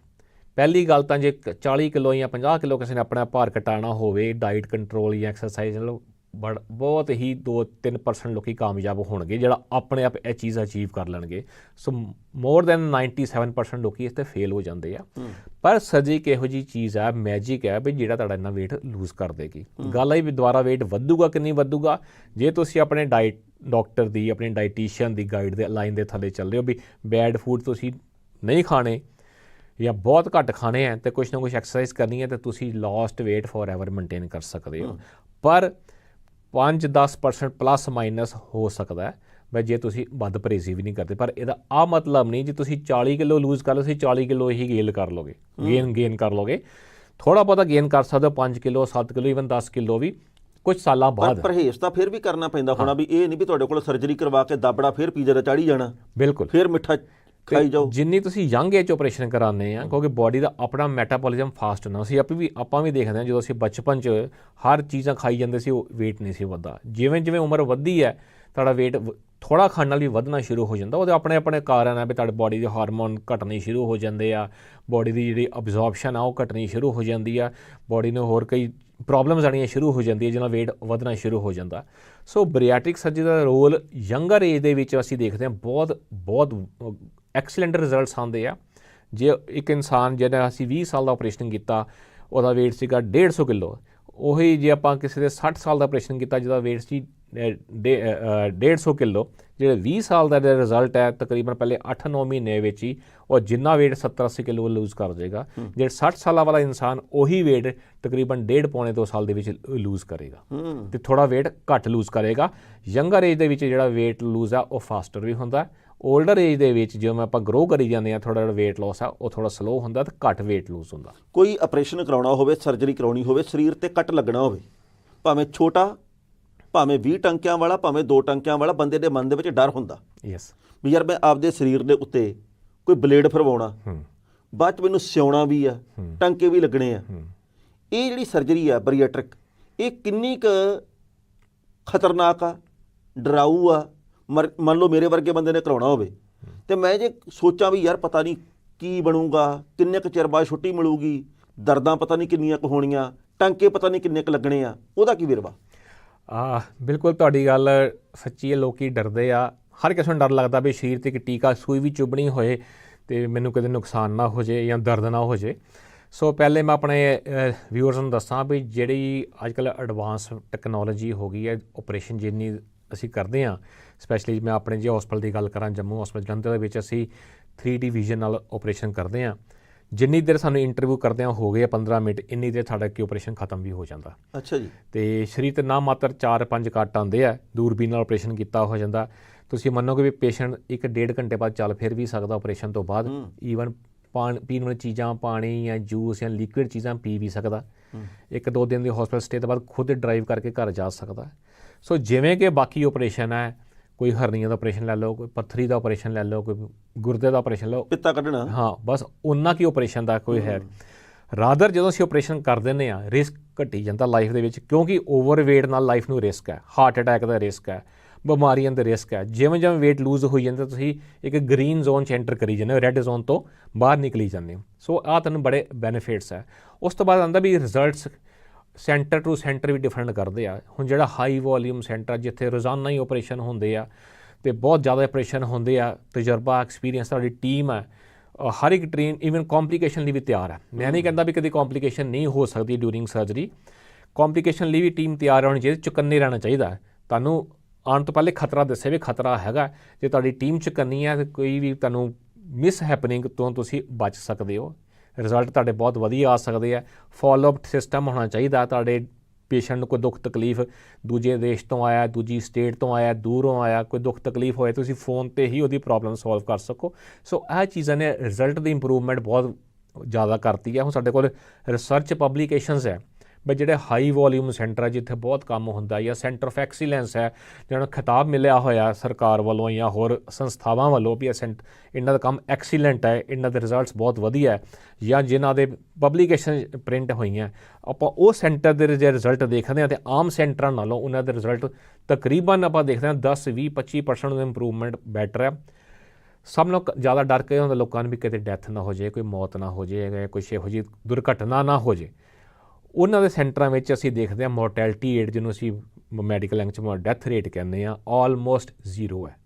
ਪਹਿਲੀ ਗੱਲ ਤਾਂ ਜੇ ਕ- 40 ਕਿਲੋ ਜਾਂ 50 ਕਿਲੋ ਕਿਸੇ ਨੇ ਆਪਣਾ ਭਾਰ ਘਟਾਉਣਾ ਹੋਵੇ ਡਾਈਟ ਕੰਟਰੋਲ ਜਾਂ ਐਕਸਰਸਾਈਜ਼ ਨਾਲ ਬਹੁਤ ਹੀ 2-3% ਲੋਕੀ ਕਾਮਯਾਬ ਹੋਣਗੇ ਜਿਹੜਾ ਆਪਣੇ ਆਪ ਇਹ ਚੀਜ਼ ਅਚੀਵ ਕਰ ਲੈਣਗੇ। ਸੋ ਮੋਰ ਦੈਨ 97% ਲੋਕੀ ਇਸ ਤੇ ਫੇਲ ਹੋ ਜਾਂਦੇ ਆ। ਪਰ ਸਰਜਰੀ ਕਿਹੋ ਜੀ ਚੀਜ਼ ਆ ਮੈਜਿਕ ਹੈ ਵੀ ਜਿਹੜਾ ਤੁਹਾਡਾ ਇੰਨਾ weight ਲੂਜ਼ ਕਰ ਦੇਗੀ। ਗੱਲ ਹੈ ਵੀ ਦੁਬਾਰਾ weight ਵਧੂਗਾ ਕਿ ਨਹੀਂ ਵਧੂਗਾ? ਜੇ ਤੁਸੀਂ ਆਪਣੇ ਡਾਈਟ ਡਾਕਟਰ ਦੀ ਆਪਣੇ ਡਾਈਟੀਸ਼ੀਅਨ ਦੀ ਗਾਈਡ ਦੇ ਲਾਈਨ ਦੇ ਥੱਲੇ ਚੱਲ ਰਹੇ ਹੋ ਵੀ ਬੈਡ ਫੂਡ ਤੁਸੀਂ ਨਹੀਂ ਖਾਣੇ ਜਾਂ ਬਹੁਤ ਘੱਟ ਖਾਣੇ ਆ ਤੇ ਕੁਝ ਨਾ ਕੁਝ ਐਕਸਰਸਾਈਜ਼ ਕਰਨੀ ਹੈ ਤੇ ਤੁਸੀਂ ਲਾਸਟ weight ਫੋਰਐਵਰ ਮੇਨਟੇਨ ਕਰ ਸਕਦੇ ਹੋ। ਪਰ 5-10% ਪਲੱਸ ਮਾਈਨਸ ਹੋ ਸਕਦਾ ਹੈ। ਬਈ ਜੇ ਤੁਸੀਂ ਵੱਧ ਪਰਹੇਜ਼ੀ ਵੀ ਨਹੀਂ ਕਰਦੇ ਪਰ ਇਹਦਾ ਆ ਮਤਲਬ ਨਹੀਂ ਜੇ ਤੁਸੀਂ 40 ਕਿਲੋ ਲੂਜ਼ ਕਰ ਲਓ ਤੁਸੀਂ 40 ਕਿਲੋ ਹੀ ਗੇਨ ਕਰ ਲੋਗੇ ਗੇਨ ਗੇਨ ਕਰ ਲੋਗੇ ਥੋੜਾ ਬਹੁਤਾ ਗੇਨ ਕਰ ਸਕਦੇ ਹੋ 5 ਕਿਲੋ 7 ਕਿਲੋ ਇਵਨ 10 ਕਿਲੋ ਵੀ ਕੁਝ ਸਾਲਾਂ ਪਰ ਬਾਅਦ। ਪਰਹੇਜ਼ ਤਾਂ ਫਿਰ ਵੀ ਕਰਨਾ ਪੈਂਦਾ ਹੋਣਾ ਵੀ ਇਹ ਨਹੀਂ ਵੀ ਤੁਹਾਡੇ ਕੋਲ ਸਰਜਰੀ ਕਰਵਾ ਕੇ ਦਾਬੜਾ ਫਿਰ ਪੀਜ਼ੇ ਦਾ ਚਾੜੀ ਜਾਣਾ। ਬਿਲਕੁਲ। ਫਿਰ ਮਿੱਠਾ ਖਾਈ ਜਾਓ। ਜਿੰਨੀ ਤੁਸੀਂ ਯੰਗ ਏਜ ਆਪਰੇਸ਼ਨ ਕਰਾਉਂਦੇ ਆ ਕਿਉਂਕਿ ਬਾਡੀ ਦਾ ਆਪਣਾ ਮੈਟਾਬੋਲਿਜ਼ਮ ਫਾਸਟ ਹੁੰਦਾ। ਅਸੀਂ ਆਪੇ ਵੀ ਆਪਾਂ ਵੀ ਦੇਖਦੇ ਹਾਂ ਜਦੋਂ ਅਸੀਂ ਬਚਪਨ 'ਚ ਹਰ ਚੀਜ਼ਾਂ ਖਾਈ ਜਾਂਦੇ ਸੀ ਉਹ weight ਨਹੀਂ ਸੀ ਵੱਧਦਾ। ਜਿਵੇਂ ਜਿਵੇਂ ਉਮਰ ਵੱਧਦੀ ਹੈ ਤੁਹਾਡਾ weight ਥੋੜਾ ਖਾਣ ਨਾਲ ਵੀ ਵਧਣਾ ਸ਼ੁਰੂ ਹੋ ਜਾਂਦਾ। ਉਹਦੇ ਆਪਣੇ ਆਪਣੇ ਕਾਰਨ ਆ ਵੀ ਤੁਹਾਡੇ ਬਾਡੀ ਦੇ ਹਾਰਮੋਨ ਘਟਣੇ ਸ਼ੁਰੂ ਹੋ ਜਾਂਦੇ ਆ। ਬਾਡੀ ਦੀ ਜਿਹੜੀ ਅਬਜ਼ੌਰਪਸ਼ਨ ਆ ਉਹ ਘਟਣੀ ਸ਼ੁਰੂ ਹੋ ਜਾਂਦੀ ਆ। ਬਾਡੀ ਨੂੰ ਹੋਰ ਕਈ ਪ੍ਰੋਬਲਮਸ ਆਣੀਆਂ ਸ਼ੁਰੂ ਹੋ ਜਾਂਦੀਆਂ ਜਿਹਨਾਂ weight ਵਧਣਾ ਸ਼ੁਰੂ ਹੋ ਜਾਂਦਾ। ਸੋ ਬਰੀਆਟ੍ਰਿਕ ਸਰਜਰੀ ਦਾ ਰੋਲ ਯੰਗਰ ਏਜ ਦੇ ਵਿੱਚ ਅਸੀਂ ਦੇਖਦੇ ਹਾਂ ਬਹੁਤ ਬਹੁਤ ਐਕਸਲੈਂਟ ਰਿਜ਼ਲਟਸ ਆਉਂਦੇ ਆ। ਜੇ ਇੱਕ ਇਨਸਾਨ ਜਿਹੜਾ ਅਸੀਂ 20 ਸਾਲ ਦਾ ਆਪਰੇਸ਼ਨ ਕੀਤਾ ਉਹਦਾ weight ਸੀਗਾ 150 ਕਿਲੋ। ਉਹੀ ਜੇ ਆਪਾਂ ਕਿਸੇ ਦੇ 60 ਸਾਲ ਦਾ ਆਪਰੇਸ਼ਨ ਕੀਤਾ ਜਿਹਦਾ weight ਸੀ ਅਹ, ਡੇ- ਅਹ, 150 ਕਿਲੋ ਜਿਹੜੇ 20 ਸਾਲ ਦਾ ਜਿਹੜਾ ਰਿਜ਼ਲਟ ਹੈ ਤਕਰੀਬਨ ਪਹਿਲੇ 8-9 ਮਹੀਨੇ ਵਿੱਚ ਹੀ ਉਹ ਜਿੰਨਾ weight 70-80 ਕਿਲੋ ਲੂਜ਼ ਕਰ ਜਾਏਗਾ ਜਿਹੜਾ 60 ਸਾਲਾਂ ਵਾਲਾ ਇਨਸਾਨ ਉਹੀ weight ਤਕਰੀਬਨ 1.5 ਪੌਣੇ 2 ਸਾਲ ਦੇ ਵਿੱਚ ਲੂਜ਼ ਕਰੇਗਾ। ਤੇ ਥੋੜਾ weight ਘੱਟ ਲੂਜ਼ ਕਰੇਗਾ। ਯੰਗਰ ਏਜ ਦੇ ਵਿੱਚ ਜਿਹੜਾ weight ਲੂਜ਼ ਆ ਉਹ ਫਾਸਟਰ ਵੀ ਹੁੰਦਾ 올ਡਰ ਏਜ ਦੇ ਵਿੱਚ ਜਿਵੇਂ ਆਪਾਂ ਗਰੋ ਕਰੀ ਜਾਂਦੇ ਆ ਥੋੜਾ ਜਿਹਾ weight loss ਆ ਉਹ ਥੋੜਾ ਸਲੋ ਹੁੰਦਾ ਤੇ ਘੱਟ weight ਲੂਜ਼ ਹੁੰਦਾ। ਕੋਈ ਆਪਰੇਸ਼ਨ ਕਰਾਉਣਾ ਹੋਵੇ ਸਰਜਰੀ ਕਰਾਉਣੀ ਹੋਵੇ ਸਰੀਰ ਤੇ ਕੱਟ ਲੱਗਣਾ ਹੋਵੇ ਭਾਵੇਂ ਛੋਟਾ ਭਾਵੇਂ 20 ਟੰਕਿਆਂ ਵਾਲਾ ਭਾਵੇਂ 2 ਟੰਕਿਆਂ ਵਾਲਾ ਬੰਦੇ ਦੇ ਮਨ ਦੇ ਵਿੱਚ ਡਰ ਹੁੰਦਾ। ਯੈਸ ਵੀ ਯਾਰ ਮੈਂ ਆਪਦੇ ਸਰੀਰ ਦੇ ਉੱਤੇ ਕੋਈ ਬਲੇਡ ਫਰਵਾਉਣਾ ਬਾਅਦ ਚ ਮੈਨੂੰ ਸਿਉਣਾ ਵੀ ਆ ਟੰਕੇ ਵੀ ਲੱਗਣੇ ਆ। ਇਹ ਜਿਹੜੀ ਸਰਜਰੀ ਆ ਬਰੀਆਟ੍ਰਿਕ ਇਹ ਕਿੰਨੀ ਕੁ ਖਤਰਨਾਕ ਆ ਡਰਾਊ ਆ ਮੰਨ ਲਓ ਮੇਰੇ ਵਰਗੇ ਬੰਦੇ ਨੇ ਕਰਾਉਣਾ ਹੋਵੇ, ਤੇ ਮੈਂ ਜੇ ਸੋਚਾਂ ਵੀ ਯਾਰ ਪਤਾ ਨਹੀਂ ਕੀ ਬਣੂਗਾ, ਕਿੰਨੇ ਕੁ ਚਿਰ ਬਾਅਦ ਛੁੱਟੀ ਮਿਲੂਗੀ, ਦਰਦਾਂ ਪਤਾ ਨਹੀਂ ਕਿੰਨੀਆਂ ਕੁ ਹੋਣੀਆਂ, ਟਾਂਕੇ ਪਤਾ ਨਹੀਂ ਕਿੰਨੇ ਕੁ ਲੱਗਣੇ ਆ, ਉਹਦਾ ਕੀ ਵਿਰਵਾ? ਆ ਬਿਲਕੁਲ ਤੁਹਾਡੀ ਗੱਲ ਸੱਚੀ ਹੈ, ਲੋਕੀ ਡਰਦੇ ਆ। ਹਰ ਕਿਸੇ ਨੂੰ ਡਰ ਲੱਗਦਾ ਵੀ ਸਰੀਰ ਤੇ ਇੱਕ ਟੀਕਾ ਸੂਈ ਵੀ ਚੁਭਣੀ ਹੋਏ ਤੇ ਮੈਨੂੰ ਕਦੇ ਨੁਕਸਾਨ ਨਾ ਹੋ ਜੇ ਜਾਂ ਦਰਦ ਨਾ ਹੋ ਜੇ। ਸੋ ਪਹਿਲੇ ਮੈਂ ਆਪਣੇ ਵਿਊਅਰਸ ਨੂੰ ਦੱਸਾਂ ਵੀ ਜਿਹੜੀ ਅੱਜਕੱਲ ਐਡਵਾਂਸ ਟੈਕਨੋਲੋਜੀ ਹੋ ਗਈ ਹੈ ਆਪਰੇਸ਼ਨ ਜਿੰਨੀ ਅਸੀਂ ਕਰਦੇ ਆ ਸਪੈਸ਼ਲੀ ਮੈਂ ਆਪਣੇ ਜੇ ਹਸਪੀਟਲ ਦੀ ਗੱਲ ਕਰਾਂ ਜੰਮੂ ਹਸਪੀਟਲ ਜਲੰਧਰ ਦੇ ਵਿੱਚ ਅਸੀਂ 3D ਵਿਜ਼ਨ ਨਾਲ ਆਪਰੇਸ਼ਨ ਕਰਦੇ ਆ ਜਿੰਨੀ ਦੇਰ ਸਾਨੂੰ ਇੰਟਰਵਿਊ ਕਰਦੇ ਆ ਹੋ ਗਏ ਆ 15 ਮਿੰਟ ਇੰਨੀ ਦੇਰ ਸਾਡਾ ਕੀ ਆਪਰੇਸ਼ਨ ਖਤਮ ਵੀ ਹੋ ਜਾਂਦਾ। ਅੱਛਾ ਜੀ। ਤੇ ਸਰੀਰ ਤੇ ਨਾ ਮਾਤਰ 4-5 ਕੱਟ ਆਉਂਦੇ ਆ ਦੂਰਬੀਨ ਨਾਲ ਆਪਰੇਸ਼ਨ ਕੀਤਾ ਹੋ ਜਾਂਦਾ। ਤੁਸੀਂ ਮੰਨੋਗੇ ਵੀ ਪੇਸ਼ੈਂਟ ਇੱਕ ਡੇਢ ਘੰਟੇ ਬਾਅਦ ਚੱਲ ਫਿਰ ਵੀ ਸਕਦਾ ਆਪਰੇਸ਼ਨ ਤੋਂ ਬਾਅਦ। ਈਵਨ ਪੀਣ ਵਾਲੀ ਚੀਜ਼ਾਂ ਪਾਣੀ ਜਾਂ ਜੂਸ ਜਾਂ ਲਿਕੁਇਡ ਚੀਜ਼ਾਂ ਪੀ ਵੀ ਸਕਦਾ। ਇੱਕ ਦੋ ਦਿਨ ਦੀ ਹਸਪੀਟਲ ਸਟੇ ਤੋਂ ਬਾਅਦ ਖੁਦ ਡਰਾਈਵ ਕਰਕੇ ਘਰ ਜਾ ਸਕਦਾ। ਸੋ ਜਿਵੇਂ ਕਿ ਬਾਕੀ ਆਪਰੇਸ਼ਨ ਹੈ ਕੋਈ ਹਰਨੀਆਂ ਦਾ ਆਪਰੇਸ਼ਨ ਲੈ ਲਓ ਕੋਈ ਪੱਥਰੀ ਦਾ ਆਪਰੇਸ਼ਨ ਲੈ ਲਓ ਕੋਈ ਗੁਰਦੇ ਦਾ ਆਪਰੇਸ਼ਨ ਲਓ। ਪਿੱਤਾ ਕੱਢਣਾ। ਹਾਂ ਬਸ ਉਹਨਾਂ ਕੀ ਆਪਰੇਸ਼ਨ ਦਾ ਕੋਈ ਹੈ ਰਾਦਰ ਜਦੋਂ ਅਸੀਂ ਆਪਰੇਸ਼ਨ ਕਰ ਦਿੰਦੇ ਆ ਰਿਸਕ ਘਟੀ ਜਾਂਦਾ ਲਾਈਫ ਦੇ ਵਿੱਚ ਕਿਉਂਕਿ ਓਵਰਵੇਟ ਨਾਲ ਲਾਈਫ ਨੂੰ ਰਿਸਕ ਹੈ ਹਾਰਟ ਅਟੈਕ ਦਾ ਰਿਸਕ ਹੈ ਬਿਮਾਰੀਆਂ ਦਾ ਰਿਸਕ ਹੈ। ਜਿਵੇਂ ਜਿਵੇਂ weight ਲੂਜ਼ ਹੋਈ ਜਾਂਦਾ ਤੁਸੀਂ ਇੱਕ ਗ੍ਰੀਨ ਜ਼ੋਨ ਚ ਐਂਟਰ ਕਰੀ ਜਾਂਦੇ ਹੋ ਰੈੱਡ ਜ਼ੋਨ ਤੋਂ ਬਾਹਰ ਨਿਕਲੀ ਜਾਂਦੇ ਹੋ। ਸੋ ਆਹ ਤੁਹਾਨੂੰ ਬੜੇ ਬੈਨੀਫਿਟਸ ਹੈ। ਉਸ ਤੋਂ ਬਾਅਦ ਆਂਦਾ ਵੀ ਰਿਜ਼ਲਟਸ ਸੈਂਟਰ ਟੂ ਸੈਂਟਰ ਵੀ ਡਿਫਰੈਂਟ ਕਰਦੇ ਆ। ਹੁਣ ਜਿਹੜਾ ਹਾਈ ਵੋਲਿਊਮ ਸੈਂਟਰ ਜਿੱਥੇ ਰੋਜ਼ਾਨਾ ਹੀ ਆਪਰੇਸ਼ਨ ਹੁੰਦੇ ਆ ਤੇ ਬਹੁਤ ਜ਼ਿਆਦਾ ਆਪਰੇਸ਼ਨ ਹੁੰਦੇ ਆ, ਤਜਰਬਾ ਐਕਸਪੀਰੀਅੰਸ ਤੁਹਾਡੀ ਟੀਮ ਹੈ ਹਰ ਇੱਕ ਟ੍ਰੇਨ ਇਵਨ ਕੰਪਲਿਕੇਸ਼ਨ ਲਈ ਵੀ ਤਿਆਰ ਹੈ ਮੈਂ ਨਹੀਂ ਕਹਿੰਦਾ ਵੀ ਕਦੀ ਕੰਪਲਿਕੇਸ਼ਨ ਨਹੀਂ ਹੋ ਸਕਦੀ ਡਿਊਰਿੰਗ ਸਰਜਰੀ ਕੰਪਲਿਕੇਸ਼ਨ ਲਈ ਵੀ ਟੀਮ ਤਿਆਰ ਹੋਣੀ ਚਾਹੀਦੀ, ਚੁਕੰਨੇ ਰਹਿਣਾ ਚਾਹੀਦਾ। ਤੁਹਾਨੂੰ ਆਉਣ ਤੋਂ ਪਹਿਲੇ ਖਤਰਾ ਦੱਸੇ ਵੀ ਖਤਰਾ ਹੈਗਾ। ਜੇ ਤੁਹਾਡੀ ਟੀਮ ਚੁਕੰਨੀ ਹੈ ਤੇ ਕੋਈ ਵੀ ਤੁਹਾਨੂੰ ਮਿਸ ਹੈਪਨਿੰਗ ਤੋਂ ਤੁਸੀਂ ਬਚ ਸਕਦੇ ਹੋ। ਰਿਜ਼ਲਟ ਤੁਹਾਡੇ ਬਹੁਤ ਵਧੀਆ ਆ ਸਕਦੇ ਆ। ਫਾਲੋ ਅਪ ਸਿਸਟਮ ਹੋਣਾ ਚਾਹੀਦਾ ਤੁਹਾਡੇ ਪੇਸ਼ੈਂਟ ਨੂੰ ਕੋਈ ਦੁੱਖ ਤਕਲੀਫ ਦੂਜੇ ਦੇਸ਼ ਤੋਂ ਆਇਆ, ਦੂਜੀ ਸਟੇਟ ਤੋਂ ਆਇਆ, ਦੂਰੋਂ ਆਇਆ, ਕੋਈ ਦੁੱਖ ਤਕਲੀਫ ਹੋਏ, ਤੁਸੀਂ ਫੋਨ ਤੇ ਹੀ ਉਹਦੀ ਪ੍ਰੋਬਲਮ ਸੋਲਵ ਕਰ ਸਕੋ। ਸੋ ਇਹ ਚੀਜ਼ਾਂ ਨੇ ਰਿਜ਼ਲਟ ਦੀ ਇੰਪਰੂਵਮੈਂਟ ਬਹੁਤ ਜ਼ਿਆਦਾ ਕਰਤੀ ਹੈ ਹੁਣ ਸਾਡੇ ਕੋਲ ਰਿਸਰਚ ਪਬਲੀਕੇਸ਼ਨਸ ਹੈ। ਬਈ ਜਿਹੜੇ ਹਾਈ ਵੋਲਿਊਮ ਸੈਂਟਰ ਹੈ ਜਿੱਥੇ ਬਹੁਤ ਕੰਮ ਹੁੰਦਾ ਜਾਂ ਸੈਂਟਰ ਆਫ ਐਕਸੀਲੈਂਸ ਹੈ, ਜਿਹਨਾਂ ਨੂੰ ਖਿਤਾਬ ਮਿਲਿਆ ਹੋਇਆ ਸਰਕਾਰ ਵੱਲੋਂ ਜਾਂ ਹੋਰ ਸੰਸਥਾਵਾਂ ਵੱਲੋਂ ਵੀ ਇਹ ਸੈਂਟ ਇਹਨਾਂ ਦਾ ਕੰਮ ਐਕਸੀਲੈਂਟ ਹੈ, ਇਹਨਾਂ ਦੇ ਰਿਜ਼ਲਟਸ ਬਹੁਤ ਵਧੀਆ ਹੈ, ਜਾਂ ਜਿਨ੍ਹਾਂ ਦੇ ਪਬਲੀਕੇਸ਼ਨ ਪ੍ਰਿੰਟ ਹੋਈਆਂ ਆਪਾਂ ਉਹ ਸੈਂਟਰ ਦੇ ਜੇ ਰਿਜ਼ਲਟ ਦੇਖਦੇ ਹਾਂ ਤੇ ਆਮ ਸੈਂਟਰਾਂ ਨਾਲੋਂ ਉਹਨਾਂ ਦੇ ਰਿਜ਼ਲਟ ਤਕਰੀਬਨ ਆਪਾਂ ਦੇਖਦੇ ਹਾਂ 10 20 25% ਦਾ ਇੰਪਰੂਵਮੈਂਟ ਬੈਟਰ ਹੈ। ਸਭ ਨੂੰ ਕ- ਜ਼ਿਆਦਾ ਡਰ ਕੇ ਹੁੰਦਾ? ਲੋਕਾਂ ਨੂੰ ਵੀ ਕਿਤੇ ਡੈਥ ਨਾ ਹੋ ਜਾਏ, ਕੋਈ ਮੌਤ ਨਾ ਹੋ ਜਾਏ ਜਾਂ ਕੁਛ ਇਹੋ ਜਿਹੀ ਦੁਰਘਟਨਾ ਨਾ ਹੋ ਜਾਏ। ਉਹਨਾਂ ਦੇ ਸੈਂਟਰਾਂ ਵਿੱਚ ਅਸੀਂ ਦੇਖਦੇ ਹਾਂ ਮੋਰਟੈਲਿਟੀ ਰੇਟ ਜਿਹਨੂੰ ਅਸੀਂ ਮੈਡੀਕਲ ਲੈਂਗੁਏਜ ਵਿੱਚ ਡੈਥ ਰੇਟ ਕਹਿੰਦੇ ਆ ਆਲਮੋਸਟ ਜ਼ੀਰੋ ਹੈ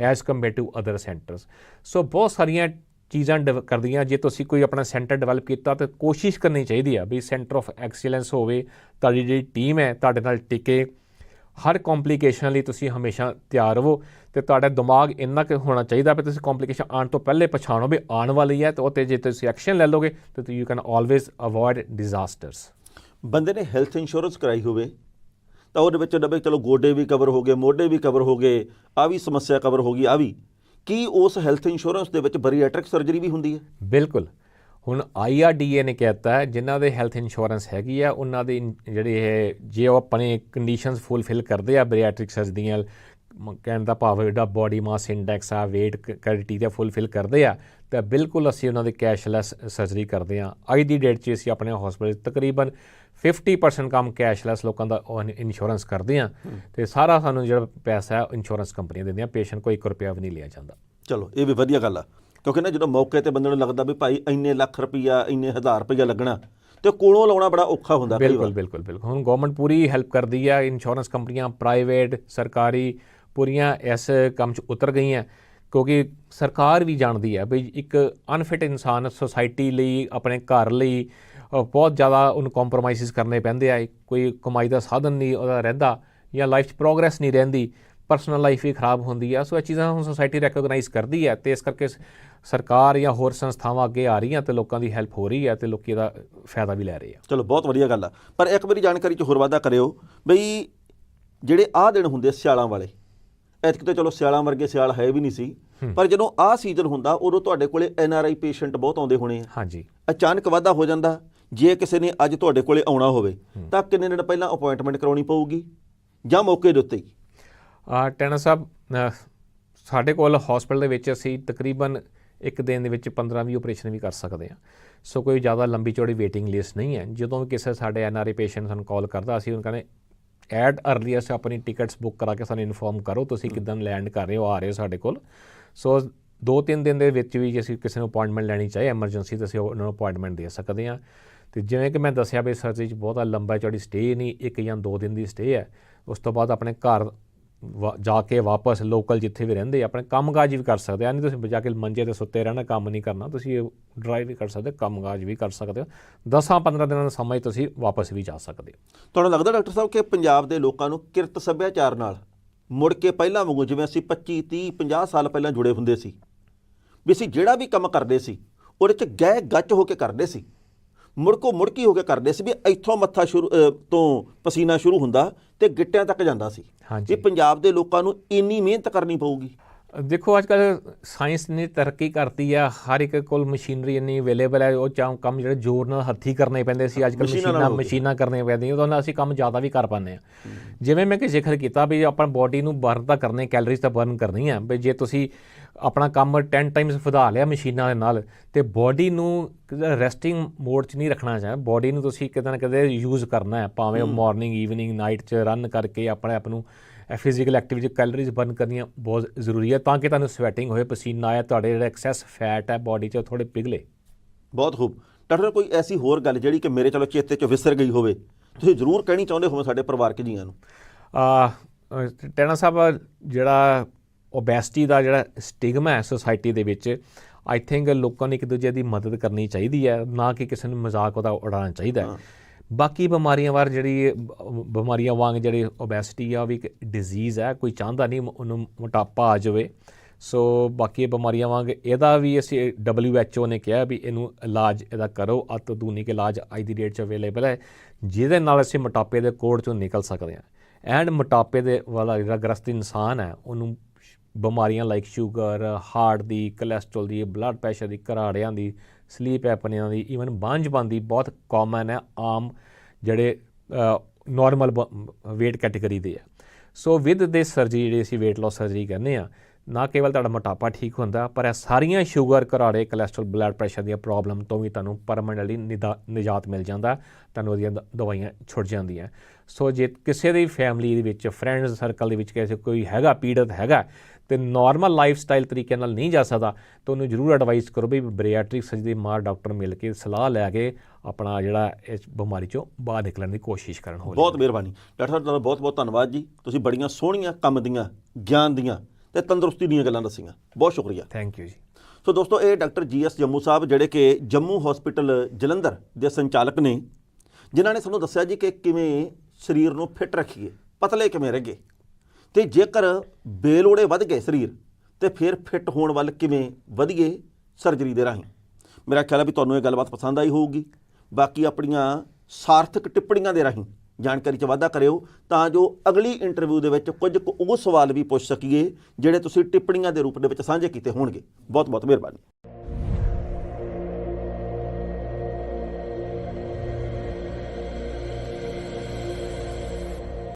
as compare to other centres so ਬਹੁਤ ਸਾਰੀਆਂ ਚੀਜ਼ਾਂ ਕਰਦੀਆਂ ਜੇ ਤੁਸੀਂ ਕੋਈ ਆਪਣਾ ਸੈਂਟਰ ਡਿਵੈਲਪ ਕੀਤਾ ਤਾਂ ਕੋਸ਼ਿਸ਼ ਕਰਨੀ ਚਾਹੀਦੀ ਆ ਵੀ ਸੈਂਟਰ ਆਫ ਐਕਸੀਲੈਂਸ ਹੋਵੇ ਤੁਹਾਡੀ ਜਿਹੜੀ ਟੀਮ ਹੈ ਤੁਹਾਡੇ ਨਾਲ ਟਿਕੇ। ਹਰ ਕੰਪਲਿਕੇਸ਼ਨ ਲਈ ਤੁਸੀਂ ਹਮੇਸ਼ਾ ਤਿਆਰ ਰਹੋ ਤੇ ਤੁਹਾਡਾ ਦਿਮਾਗ ਇੰਨਾ ਕਿ ਹੋਣਾ ਚਾਹੀਦਾ ਵੀ ਤੁਸੀਂ ਕੰਪਲਿਕੇਸ਼ਨ ਆਉਣ ਤੋਂ ਪਹਿਲੇ ਪਛਾਣੋ ਵੀ ਆਉਣ ਵਾਲੀ ਹੈ ਤੇ ਉਹ ਤੇ ਜੇ ਤੁਸੀਂ ਐਕਸ਼ਨ ਲੈ ਲਓਗੇ ਤਾਂ you can always avoid disasters ਬੰਦੇ ਨੇ ਹੈਲਥ ਇੰਸ਼ੋਰੈਂਸ ਕਰਾਈ ਹੋਵੇ, ਤਾਂ ਉਹਦੇ ਵਿੱਚ ਡੱਬੇ, ਚਲੋ ਗੋਡੇ ਵੀ ਕਵਰ ਹੋ ਗਏ, ਮੋਢੇ ਵੀ ਕਵਰ ਹੋ ਗਏ ਆ ਵੀ ਸਮੱਸਿਆ ਕਵਰ ਹੋ ਗਈ ਆ ਵੀ। ਕੀ ਉਸ ਹੈਲਥ ਇੰਸ਼ੋਰੈਂਸ ਦੇ ਵਿੱਚ ਬਰੀਐਟ੍ਰਿਕ ਸਰਜਰੀ ਵੀ ਹੁੰਦੀ ਹੈ? ਬਿਲਕੁਲ। ਹੁਣ ਆਈਆਰਡੀਏ ਨੇ ਕਹਿਤਾ ਹੈ, ਜਿਨ੍ਹਾਂ ਦੇ ਹੈਲਥ ਇੰਸ਼ੋਰੈਂਸ ਹੈਗੀ ਆ, ਉਹਨਾਂ ਦੇ ਇਨ- ਜਿਹੜੇ ਇਹ, ਜੇ ਉਹ ਆਪਣੇ ਕੰਡੀਸ਼ਨਸ ਫੁੱਲਫਿਲ ਕਰਦੇ ਆ ਬਰੀਆਟ੍ਰਿਕ ਸਰਜਰੀਆਂ ਮ- ਕਹਿਣ ਦਾ ਭਾਵ ਜਿਹੜਾ ਬਾਡੀ ਮਾਸ ਇੰਡੈਕਸ ਆ, weight ਦਾ ਫੁੱਲਫਿਲ ਕਰਦੇ ਆ, ਤਾਂ ਬਿਲਕੁਲ ਅਸੀਂ ਉਹਨਾਂ ਦੀ ਕੈਸ਼ਲੈਸ ਸਰਜਰੀ ਕਰਦੇ ਆ। ਅੱਜ ਦੀ ਡੇਟ 'ਚ ਅਸੀਂ ਆਪਣੇ ਹਸਪੀਟਲ ਤਕਰੀਬਨ 50% ਕੰਮ ਕੈਸ਼ਲੈਸ ਲੋਕਾਂ ਦਾ ਇੰਸ਼ੋਰੈਂਸ ਕਰਦੇ ਆ ਤੇ ਸਾਰਾ ਸਾਨੂੰ ਜਿਹੜਾ ਪੈਸਾ ਹੈ ਇੰਸ਼ੋਰੈਂਸ ਕੰਪਨੀਆਂ ਦਿੰਦੀਆਂ ਪੇਸ਼ੈਂਟ ਕੋਈ 1 ਰੁਪਿਆ ਵੀ ਨਹੀਂ ਲਿਆ ਜਾਂਦਾ। ਚਲੋ ਇਹ ਵੀ ਵਧੀਆ ਗੱਲ ਆ। ਕਿਉਂਕਿ ਨਾ ਜਦੋਂ ਮੌਕੇ ਤੇ ਬੰਦੇ ਨੂੰ ਲੱਗਦਾ ਵੀ ਭਾਈ ਇੰਨੇ ਲੱਖ ਰੁਪਈਆ ਇੰਨੇ ਹਜ਼ਾਰ ਰੁਪਈਆ ਲੱਗਣਾ ਤੇ ਕੋਲੋਂ ਲਾਉਣਾ ਬੜਾ ਔਖਾ ਹੁੰਦਾ ਕਈ ਵਾਰ। ਬਿਲਕੁਲ ਬਿਲਕੁਲ। ਬਿਲਕੁਲ ਹੁਣ ਗਵਰਨਮੈਂਟ ਪੂਰੀ ਹੈਲਪ ਕਰਦੀ ਹੈ ਇੰਸ਼ੋਰੈਂਸ ਕੰਪਨੀਆਂ ਪ੍ਰਾਈਵੇਟ ਸਰਕਾਰੀ ਪੂਰੀਆਂ ਇਸ ਕੰਮ 'ਚ ਉਤਰ ਗਈਆਂ ਕਿਉਂਕਿ ਸਰਕਾਰ ਵੀ ਜਾਣਦੀ ਹੈ ਵੀ ਇੱਕ ਅਨਫਿਟ ਇਨਸਾਨ ਸੋਸਾਇਟੀ ਲਈ ਆਪਣੇ ਘਰ ਲਈ ਬਹੁਤ ਜ਼ਿਆਦਾ ਉਹਨੂੰ ਕੰਪਰੋਮਾਈਜ਼ਸ ਕਰਨੇ ਪੈਂਦੇ ਆ। ਕੋਈ ਕਮਾਈ ਦਾ ਸਾਧਨ ਨਹੀਂ ਉਹਦਾ ਰਹਿੰਦਾ ਜਾਂ ਲਾਈਫ 'ਚ ਪ੍ਰੋਗਰੈਸ ਨਹੀਂ ਰਹਿੰਦੀ ਪਰਸਨਲ ਲਾਈਫ ਵੀ ਖਰਾਬ ਹੁੰਦੀ ਆ। ਸੋ ਇਹ ਚੀਜ਼ਾਂ ਹੁਣ ਸੋਸਾਇਟੀ ਰੈਕਗਨਾਈਜ਼ ਕਰਦੀ ਹੈ ਤੇ ਇਸ ਕਰਕੇ ਸਰਕਾਰ ਜਾਂ ਹੋਰ ਸੰਸਥਾਵਾਂ ਅੱਗੇ ਆ ਰਹੀਆਂ ਤੇ ਲੋਕਾਂ ਦੀ ਹੈਲਪ ਹੋ ਰਹੀ ਹੈ ਤੇ ਲੋਕੀ ਇਹਦਾ ਫਾਇਦਾ ਵੀ ਲੈ ਰਹੇ ਆ। ਚਲੋ ਬਹੁਤ ਵਧੀਆ ਗੱਲ ਆ। ਪਰ ਇੱਕ ਵਾਰੀ ਜਾਣਕਾਰੀ ਚ ਹੋਰ ਵਾਧਾ ਕਰਿਓ ਬਈ ਜਿਹੜੇ ਆਹ ਦਿਨ ਹੁੰਦੇ ਸਿਆਲਾਂ ਵਾਲੇ ਐਤਕ ਤੇ ਚਲੋ ਸਿਆਲਾਂ ਵਰਗੇ ਸਿਆਲ ਹੈ ਵੀ ਨਹੀਂ ਸੀ ਪਰ ਜਦੋਂ ਆਹ ਸੀਜ਼ਨ ਹੁੰਦਾ ਉਦੋਂ ਤੁਹਾਡੇ ਕੋਲੇ ਐਨ ਆਰ ਆਈ ਪੇਸ਼ੈਂਟ ਬਹੁਤ ਆਉਂਦੇ ਹੋਣੇ ਆ। ਹਾਂਜੀ। ਅਚਾਨਕ ਵਾਧਾ ਹੋ ਜਾਂਦਾ ਜੇ ਕਿਸੇ ਨੇ ਅੱਜ ਤੁਹਾਡੇ ਕੋਲੇ ਆਉਣਾ ਹੋਵੇ ਤਾਂ ਕਿੰਨੇ ਦਿਨ ਪਹਿਲਾਂ ਅਪਾਇੰਟਮੈਂਟ ਕਰਾਉਣੀ ਪਊਗੀ? ਜਾਂ ਮੌਕੇ ਦੇ ਉੱਤੇ ਹੀ? ਆ ਟੈਣਾ ਸਾਹਿਬ ਸਾਡੇ ਕੋਲ ਹਸਪੀਟਲ ਦੇ ਵਿੱਚ ਅਸੀਂ ਤਕਰੀਬਨ ਇੱਕ ਦਿਨ ਦੇ ਵਿੱਚ 15-20 ਆਪਰੇਸ਼ਨ ਵੀ ਕਰ ਸਕਦੇ ਹਾਂ। ਸੋ ਕੋਈ ਜ਼ਿਆਦਾ ਲੰਬੀ ਚੌੜੀ ਵੇਟਿੰਗ ਲਿਸਟ ਨਹੀਂ ਹੈ। ਜਦੋਂ ਵੀ ਕਿਸੇ ਸਾਡੇ ਐਨਆਰਆਈ ਪੇਸ਼ੈਂਟ ਸਾਨੂੰ ਕਾਲ ਕਰਦਾ ਅਸੀਂ ਉਹਨਾਂ ਕਹਿੰਦੇ ਐਡ ਅਰਲੀਅਸਟ ਆਪਣੀ ਟਿਕਟਸ ਬੁੱਕ ਕਰਾ ਕੇ ਸਾਨੂੰ ਇਨਫੋਰਮ ਕਰੋ ਤੁਸੀਂ ਕਿਦਾਂ ਲੈਂਡ ਕਰ ਰਹੇ ਹੋ ਆ ਰਹੇ ਹੋ ਸਾਡੇ ਕੋਲ। ਸੋ ਦੋ ਤਿੰਨ ਦਿਨ ਦੇ ਵਿੱਚ ਵੀ ਜੇ ਅਸੀਂ ਕਿਸੇ ਨੂੰ ਅਪਾਇੰਟਮੈਂਟ ਲੈਣੀ ਚਾਹੇ ਐਮਰਜੈਂਸੀ ਤਾਂ ਅਸੀਂ ਉਹਨਾਂ ਨੂੰ ਅਪਾਇੰਟਮੈਂਟ ਦੇ ਸਕਦੇ ਹਾਂ। ਤੇ ਜਿਵੇਂ ਕਿ ਮੈਂ ਦੱਸਿਆ ਵੀ ਸਰਜਰੀ 'ਚ ਬਹੁਤਾ ਲੰਬਾ ਚੌੜੀ ਸਟੇ ਨਹੀਂ ਇੱਕ ਜਾਂ ਦੋ ਦਿਨ ਦੀ ਸਟੇ ਹੈ ਉਸ ਤੋਂ ਬਾਅਦ ਆਪਣੇ ਘਰ ਵਾ- ਜਾ ਕੇ ਵਾਪਸ ਲੋਕਲ ਜਿੱਥੇ ਵੀ ਰਹਿੰਦੇ ਆਪਣੇ ਕੰਮਕਾਜ ਵੀ ਕਰ ਸਕਦੇ ਆ। ਨਹੀਂ ਤੁਸੀਂ ਜਾ ਕੇ ਮੰਜੇ ਤੇ ਸੁੱਤੇ ਰਹਿਣਾ ਕੰਮ ਨਹੀਂ ਕਰਨਾ ਤੁਸੀਂ ਡਰਾਈਵ ਵੀ ਕਰ ਸਕਦੇ ਹੋ, ਕੰਮਕਾਜ ਵੀ ਕਰ ਸਕਦੇ ਹੋ। 10-15 ਦਿਨਾਂ ਦਾ ਸਮਾਂ 'ਚ ਤੁਸੀਂ ਵਾਪਸ ਵੀ ਜਾ ਸਕਦੇ ਹੋ। ਤੁਹਾਨੂੰ ਲੱਗਦਾ ਡਾਕਟਰ ਸਾਹਿਬ ਕਿ ਪੰਜਾਬ ਦੇ ਲੋਕਾਂ ਨੂੰ ਕਿਰਤ ਸੱਭਿਆਚਾਰ ਨਾਲ ਮੁੜ ਕੇ ਪਹਿਲਾਂ ਵਾਂਗੂ ਜਿਵੇਂ ਅਸੀਂ 25 30 50 ਸਾਲ ਪਹਿਲਾਂ ਜੁੜੇ ਹੁੰਦੇ ਸੀ ਵੀ ਅਸੀਂ ਜਿਹੜਾ ਵੀ ਕੰਮ ਕਰਦੇ ਸੀ ਉਹਦੇ 'ਚ ਗਹਿ ਗੱਚ ਹੋ ਕੇ ਕਰਦੇ ਸੀ ਮੁੜਕੋ ਮੁੜਕੀ ਹੋ ਕੇ ਕਰਦੇ ਸੀ ਵੀ ਇੱਥੋਂ ਮੱਥਾ ਸ਼ੁਰੂ ਤੋਂ ਪਸੀਨਾ ਸ਼ੁਰੂ ਹੁੰਦਾ ਤੇ ਗਿੱਟਿਆਂ ਤੱਕ ਜਾਂਦਾ ਸੀ। ਵੀ ਪੰਜਾਬ ਦੇ ਲੋਕਾਂ ਨੂੰ ਇੰਨੀ ਮਿਹਨਤ ਕਰਨੀ ਪਊਗੀ। ਦੇਖੋ ਅੱਜ ਕੱਲ ਸਾਇੰਸ ਨੇ ਤਰੱਕੀ ਕਰਤੀ ਆ। ਹਰ ਇੱਕ ਕੋਲ ਮਸ਼ੀਨਰੀ ਇੰਨੀ ਅਵੇਲੇਬਲ ਹੈ ਉਹ ਚਾਹ ਕੰਮ ਜਿਹੜੇ ਜ਼ੋਰ ਨਾਲ ਹੱਥੀ ਕਰਨੇ ਪੈਂਦੇ ਸੀ। ਅੱਜ ਕੱਲ ਮਸ਼ੀਨਾਂ ਮਸ਼ੀਨਾਂ ਕਰਨੀਆਂ ਪੈਂਦੀਆਂ ਉਹਦੇ ਨਾਲ ਅਸੀਂ ਕੰਮ ਜ਼ਿਆਦਾ ਵੀ ਕਰ ਪਾਉਂਦੇ ਆ ਜਿਵੇਂ ਮੈਂ ਕਿ ਜ਼ਿਕਰ ਕੀਤਾ ਵੀ ਆਪਾਂ ਬੋਡੀ ਨੂੰ ਬਰਨ ਤਾਂ ਕਰਨੇ ਕੈਲਰੀਜ਼ ਤਾਂ ਬਰਨ ਕਰਨੀ ਆ। ਵੀ ਜੇ ਤੁਸੀਂ ਆਪਣਾ ਕੰਮ 10 ਟਾਈਮਸ ਵਧਾ ਲਿਆ ਮਸ਼ੀਨਾਂ ਦੇ ਨਾਲ ਤੇ ਬੋਡੀ ਨੂੰ ਰੈਸਟਿੰਗ ਮੋਡ 'ਚ ਨਹੀਂ ਰੱਖਣਾ ਚਾਹੀਦਾ ਬੋਡੀ ਨੂੰ ਤੁਸੀਂ ਕਿਤੇ ਨਾ ਕਿਤੇ ਯੂਜ਼ ਕਰਨਾ ਹੈ ਭਾਵੇਂ ਮਾਰਨਿੰਗ ਈਵਨਿੰਗ ਨਾਈਟ 'ਚ ਰਨ ਕਰਕੇ ਆਪਣੇ ਆਪ ਨੂੰ ਫਿਜ਼ੀਕਲ ਐਕਟੀਵਿਟੀ ਕੈਲਰੀਜ਼ ਬਰਨ ਕਰਨੀਆਂ ਬਹੁਤ ਜ਼ਰੂਰੀ ਹੈ ਤਾਂ ਕਿ ਤੁਹਾਨੂੰ ਸਵੈਟਿੰਗ ਹੋਏ ਪਸੀਨਾ ਆਏ ਤੁਹਾਡੇ ਜਿਹੜਾ ਐਕਸੈਸ ਫੈਟ ਹੈ ਬੋਡੀ 'ਚ ਥੋੜੇ ਪਿਘਲੇ। ਬਹੁਤ ਖੂਬ। ਡਾਕਟਰ ਕੋਈ ਐਸੀ ਹੋਰ ਗੱਲ ਜਿਹੜੀ ਕਿ ਮੇਰੇ ਚਲੋ ਚੇਤੇ 'ਚੋਂ ਵਿਸਰ ਗਈ ਹੋਵੇ ਤੁਸੀਂ ਜ਼ਰੂਰ ਕਹਿਣੀ ਚਾਹੁੰਦੇ ਹੋਵੋ ਸਾਡੇ ਪਰਿਵਾਰਕ ਜੀਆਂ ਨੂੰ। ਆ ਟੈਣਾ ਸਾਹਿਬ ਜਿਹੜਾ ਓਬੈਸਿਟੀ ਦਾ ਜਿਹੜਾ ਸਟਿਗਮਾ ਹੈ ਸੋਸਾਇਟੀ ਦੇ ਵਿੱਚ ਆਈ ਥਿੰਕ ਲੋਕਾਂ ਨੂੰ ਇੱਕ ਦੂਜੇ ਦੀ ਮਦਦ ਕਰਨੀ ਚਾਹੀਦੀ ਹੈ ਨਾ ਕਿ ਕਿਸੇ ਨੂੰ ਮਜ਼ਾਕ ਉਹਦਾ ਉਡਾਉਣਾ ਚਾਹੀਦਾ ਹੈ। ਬਾਕੀ ਬਿਮਾਰੀਆਂ ਵਾਰ ਜਿਹੜੀ ਬਿਮਾਰੀਆਂ ਵਾਂਗ ਜਿਹੜੀ ਓਬੈਸਿਟੀ ਆ ਵੀ ਇੱਕ ਡਿਜ਼ੀਜ਼ ਹੈ ਕੋਈ ਚਾਹੁੰਦਾ ਨਹੀਂ ਉਹਨੂੰ ਮੋਟਾਪਾ ਆ ਜਾਵੇ। ਸੋ ਬਾਕੀ ਬਿਮਾਰੀਆਂ ਵਾਂਗ ਇਹਦਾ ਵੀ ਅਸੀਂ WHO ਨੇ ਕਿਹਾ ਵੀ ਇਹਨੂੰ ਇਲਾਜ ਇਹਦਾ ਕਰੋ ਅਤਦੂਨਿਕ ਇਲਾਜ ਅੱਜ ਦੀ ਡੇਟ 'ਚ ਅਵੇਲੇਬਲ ਹੈ ਜਿਹਦੇ ਨਾਲ ਅਸੀਂ ਮੋਟਾਪੇ ਦੇ ਕੋੜ 'ਚੋਂ ਨਿਕਲ ਸਕਦੇ ਹਾਂ। ਐਂਡ ਮੋਟਾਪੇ ਦੇ ਵਾਲਾ ਜਿਹੜਾ ਗ੍ਰਸਤ ਇਨਸਾਨ ਹੈ ਉਹਨੂੰ ਬਿਮਾਰੀਆਂ ਲਾਈਕ ਸ਼ੂਗਰ ਹਾਰਟ ਦੀ ਕੋਲੇਸਟ੍ਰੋਲ ਦੀ ਬਲੱਡ ਪ੍ਰੈਸ਼ਰ ਦੀ, ਘਰਾੜਿਆਂ ਦੀ ਸਲੀਪ ਐਪਨਿਆਂ ਦੀ ਈਵਨ ਬਾਂਝਪਨ ਦੀ ਬਹੁਤ ਕਾਮਨ ਹੈ, ਆਮ ਜਿਹੜੇ ਨਾਰਮਲ weight ਕੈਟਾਗਰੀ ਦੇ ਆ। ਸੋ ਵਿਦ ਦੇ ਸਰਜਰੀ ਜਿਹੜੀ ਅਸੀਂ weight loss ਸਰਜਰੀ ਕਹਿੰਦੇ ਆ, ਨਾ ਕੇਵਲ ਤੁਹਾਡਾ ਮੋਟਾਪਾ ਠੀਕ ਹੁੰਦਾ, ਪਰ ਇਹ ਸਾਰੀਆਂ ਸ਼ੂਗਰ ਘਰਾੜੇ ਕੋਲੇਸਟ੍ਰੋਲ ਬਲੱਡ ਪ੍ਰੈਸ਼ਰ ਦੀਆਂ ਪ੍ਰੋਬਲਮ ਤੋਂ ਵੀ ਤੁਹਾਨੂੰ ਪਰਮਨੈਂਟਲੀ ਨਿਜਾਤ ਮਿਲ ਜਾਂਦਾ, ਤੁਹਾਨੂੰ ਉਹਦੀਆਂ ਦ- ਦਵਾਈਆਂ ਛੁੱਟ ਜਾਂਦੀਆਂ। ਸੋ ਜੇ ਕਿਸੇ ਦੀ ਫੈਮਿਲੀ ਦੇ ਵਿੱਚ ਫਰੈਂਡਸ ਸਰਕਲ ਦੇ ਵਿੱਚ ਕਿਸੇ, ਕੋਈ ਹੈਗਾ, ਪੀੜਤ ਹੈਗਾ ਤੇ ਨਾਰਮਲ ਲਾਈਫ ਸਟਾਈਲ ਤਰੀਕੇ ਨਾਲ ਨਹੀਂ ਜਾ ਸਕਦਾ ਤਾਂ ਉਹਨੂੰ ਜ਼ਰੂਰ ਐਡਵਾਈਸ ਕਰੋ ਵੀ ਬਰੀਆਟ੍ਰਿਕ ਸਰਜਰੀ ਮਾਰ ਡਾਕਟਰ ਮਿਲ ਕੇ ਸਲਾਹ ਲੈ ਕੇ ਆਪਣਾ ਜਿਹੜਾ ਇਸ ਬਿਮਾਰੀ ਚੋਂ ਬਾਹਰ ਨਿਕਲਣ ਦੀ ਕੋਸ਼ਿਸ਼ ਕਰਨ ਹੌਲੀ ਬਹੁਤ ਮਿਹਰਬਾਨੀ। ਡਾਕਟਰ ਸਾਹਿਬ ਤੁਹਾਡਾ ਬਹੁਤ ਬਹੁਤ ਧੰਨਵਾਦ ਜੀ। ਤੁਸੀਂ ਬੜੀਆਂ ਸੋਹਣੀਆਂ ਕੰਮ ਦੀਆਂ ਗਿਆਨ ਦੀਆਂ ਤੇ ਤੰਦਰੁਸਤੀ ਦੀਆਂ ਗੱਲਾਂ ਦੱਸੀਆਂ। ਬਹੁਤ ਸ਼ੁਕਰੀਆ। ਥੈਂਕ ਯੂ ਜੀ। ਸੋ ਦੋਸਤੋ ਇਹ ਡਾਕਟਰ ਜੀਐਸ ਜੰਮੂ ਸਾਹਿਬ ਜਿਹੜੇ ਕਿ ਜੰਮੂ ਹਸਪੀਟਲ ਜਲੰਧਰ ਦੇ ਸੰਚਾਲਕ ਨੇ ਜਿਨ੍ਹਾਂ ਨੇ ਸਾਨੂੰ ਦੱਸਿਆ ਜੀ ਕਿ ਕਿਵੇਂ ਸਰੀਰ ਨੂੰ ਫਿੱਟ ਰੱਖੀਏ ਪਤਲੇ ਕਿਵੇਂ ਰਹੀਏ। ਤੇ ਜੇਕਰ ਬੇਲੋੜੇ ਵੱਧ ਗਏ ਸਰੀਰ, ਤੇ ਫਿਰ ਫਿੱਟ ਹੋਣ ਵੱਲ ਕਿਵੇਂ ਵਧੀਏ ਸਰਜਰੀ ਦੇ ਰਾਹੀਂ? ਮੇਰਾ ਖਿਆਲ ਹੈ ਵੀ ਤੁਹਾਨੂੰ ਇਹ ਗੱਲਬਾਤ ਪਸੰਦ ਆਈ ਹੋਊਗੀ। ਬਾਕੀ ਆਪਣੀਆਂ ਸਾਰਥਕ ਟਿੱਪਣੀਆਂ ਦੇ ਰਾਹੀਂ ਜਾਣਕਾਰੀ 'ਚ ਵਾਧਾ ਕਰਿਓ, ਤਾਂ ਜੋ ਅਗਲੀ ਇੰਟਰਵਿਊ ਦੇ ਵਿੱਚ ਕੁਝ ਕੁ ਉਹ ਸਵਾਲ ਵੀ ਪੁੱਛ ਸਕੀਏ, ਜਿਹੜੇ ਤੁਸੀਂ ਟਿੱਪਣੀਆਂ ਦੇ ਰੂਪ ਦੇ ਵਿੱਚ ਸਾਂਝੇ ਕੀਤੇ ਹੋਣਗੇ। ਬਹੁਤ ਬਹੁਤ ਮਿਹਰਬਾਨੀ।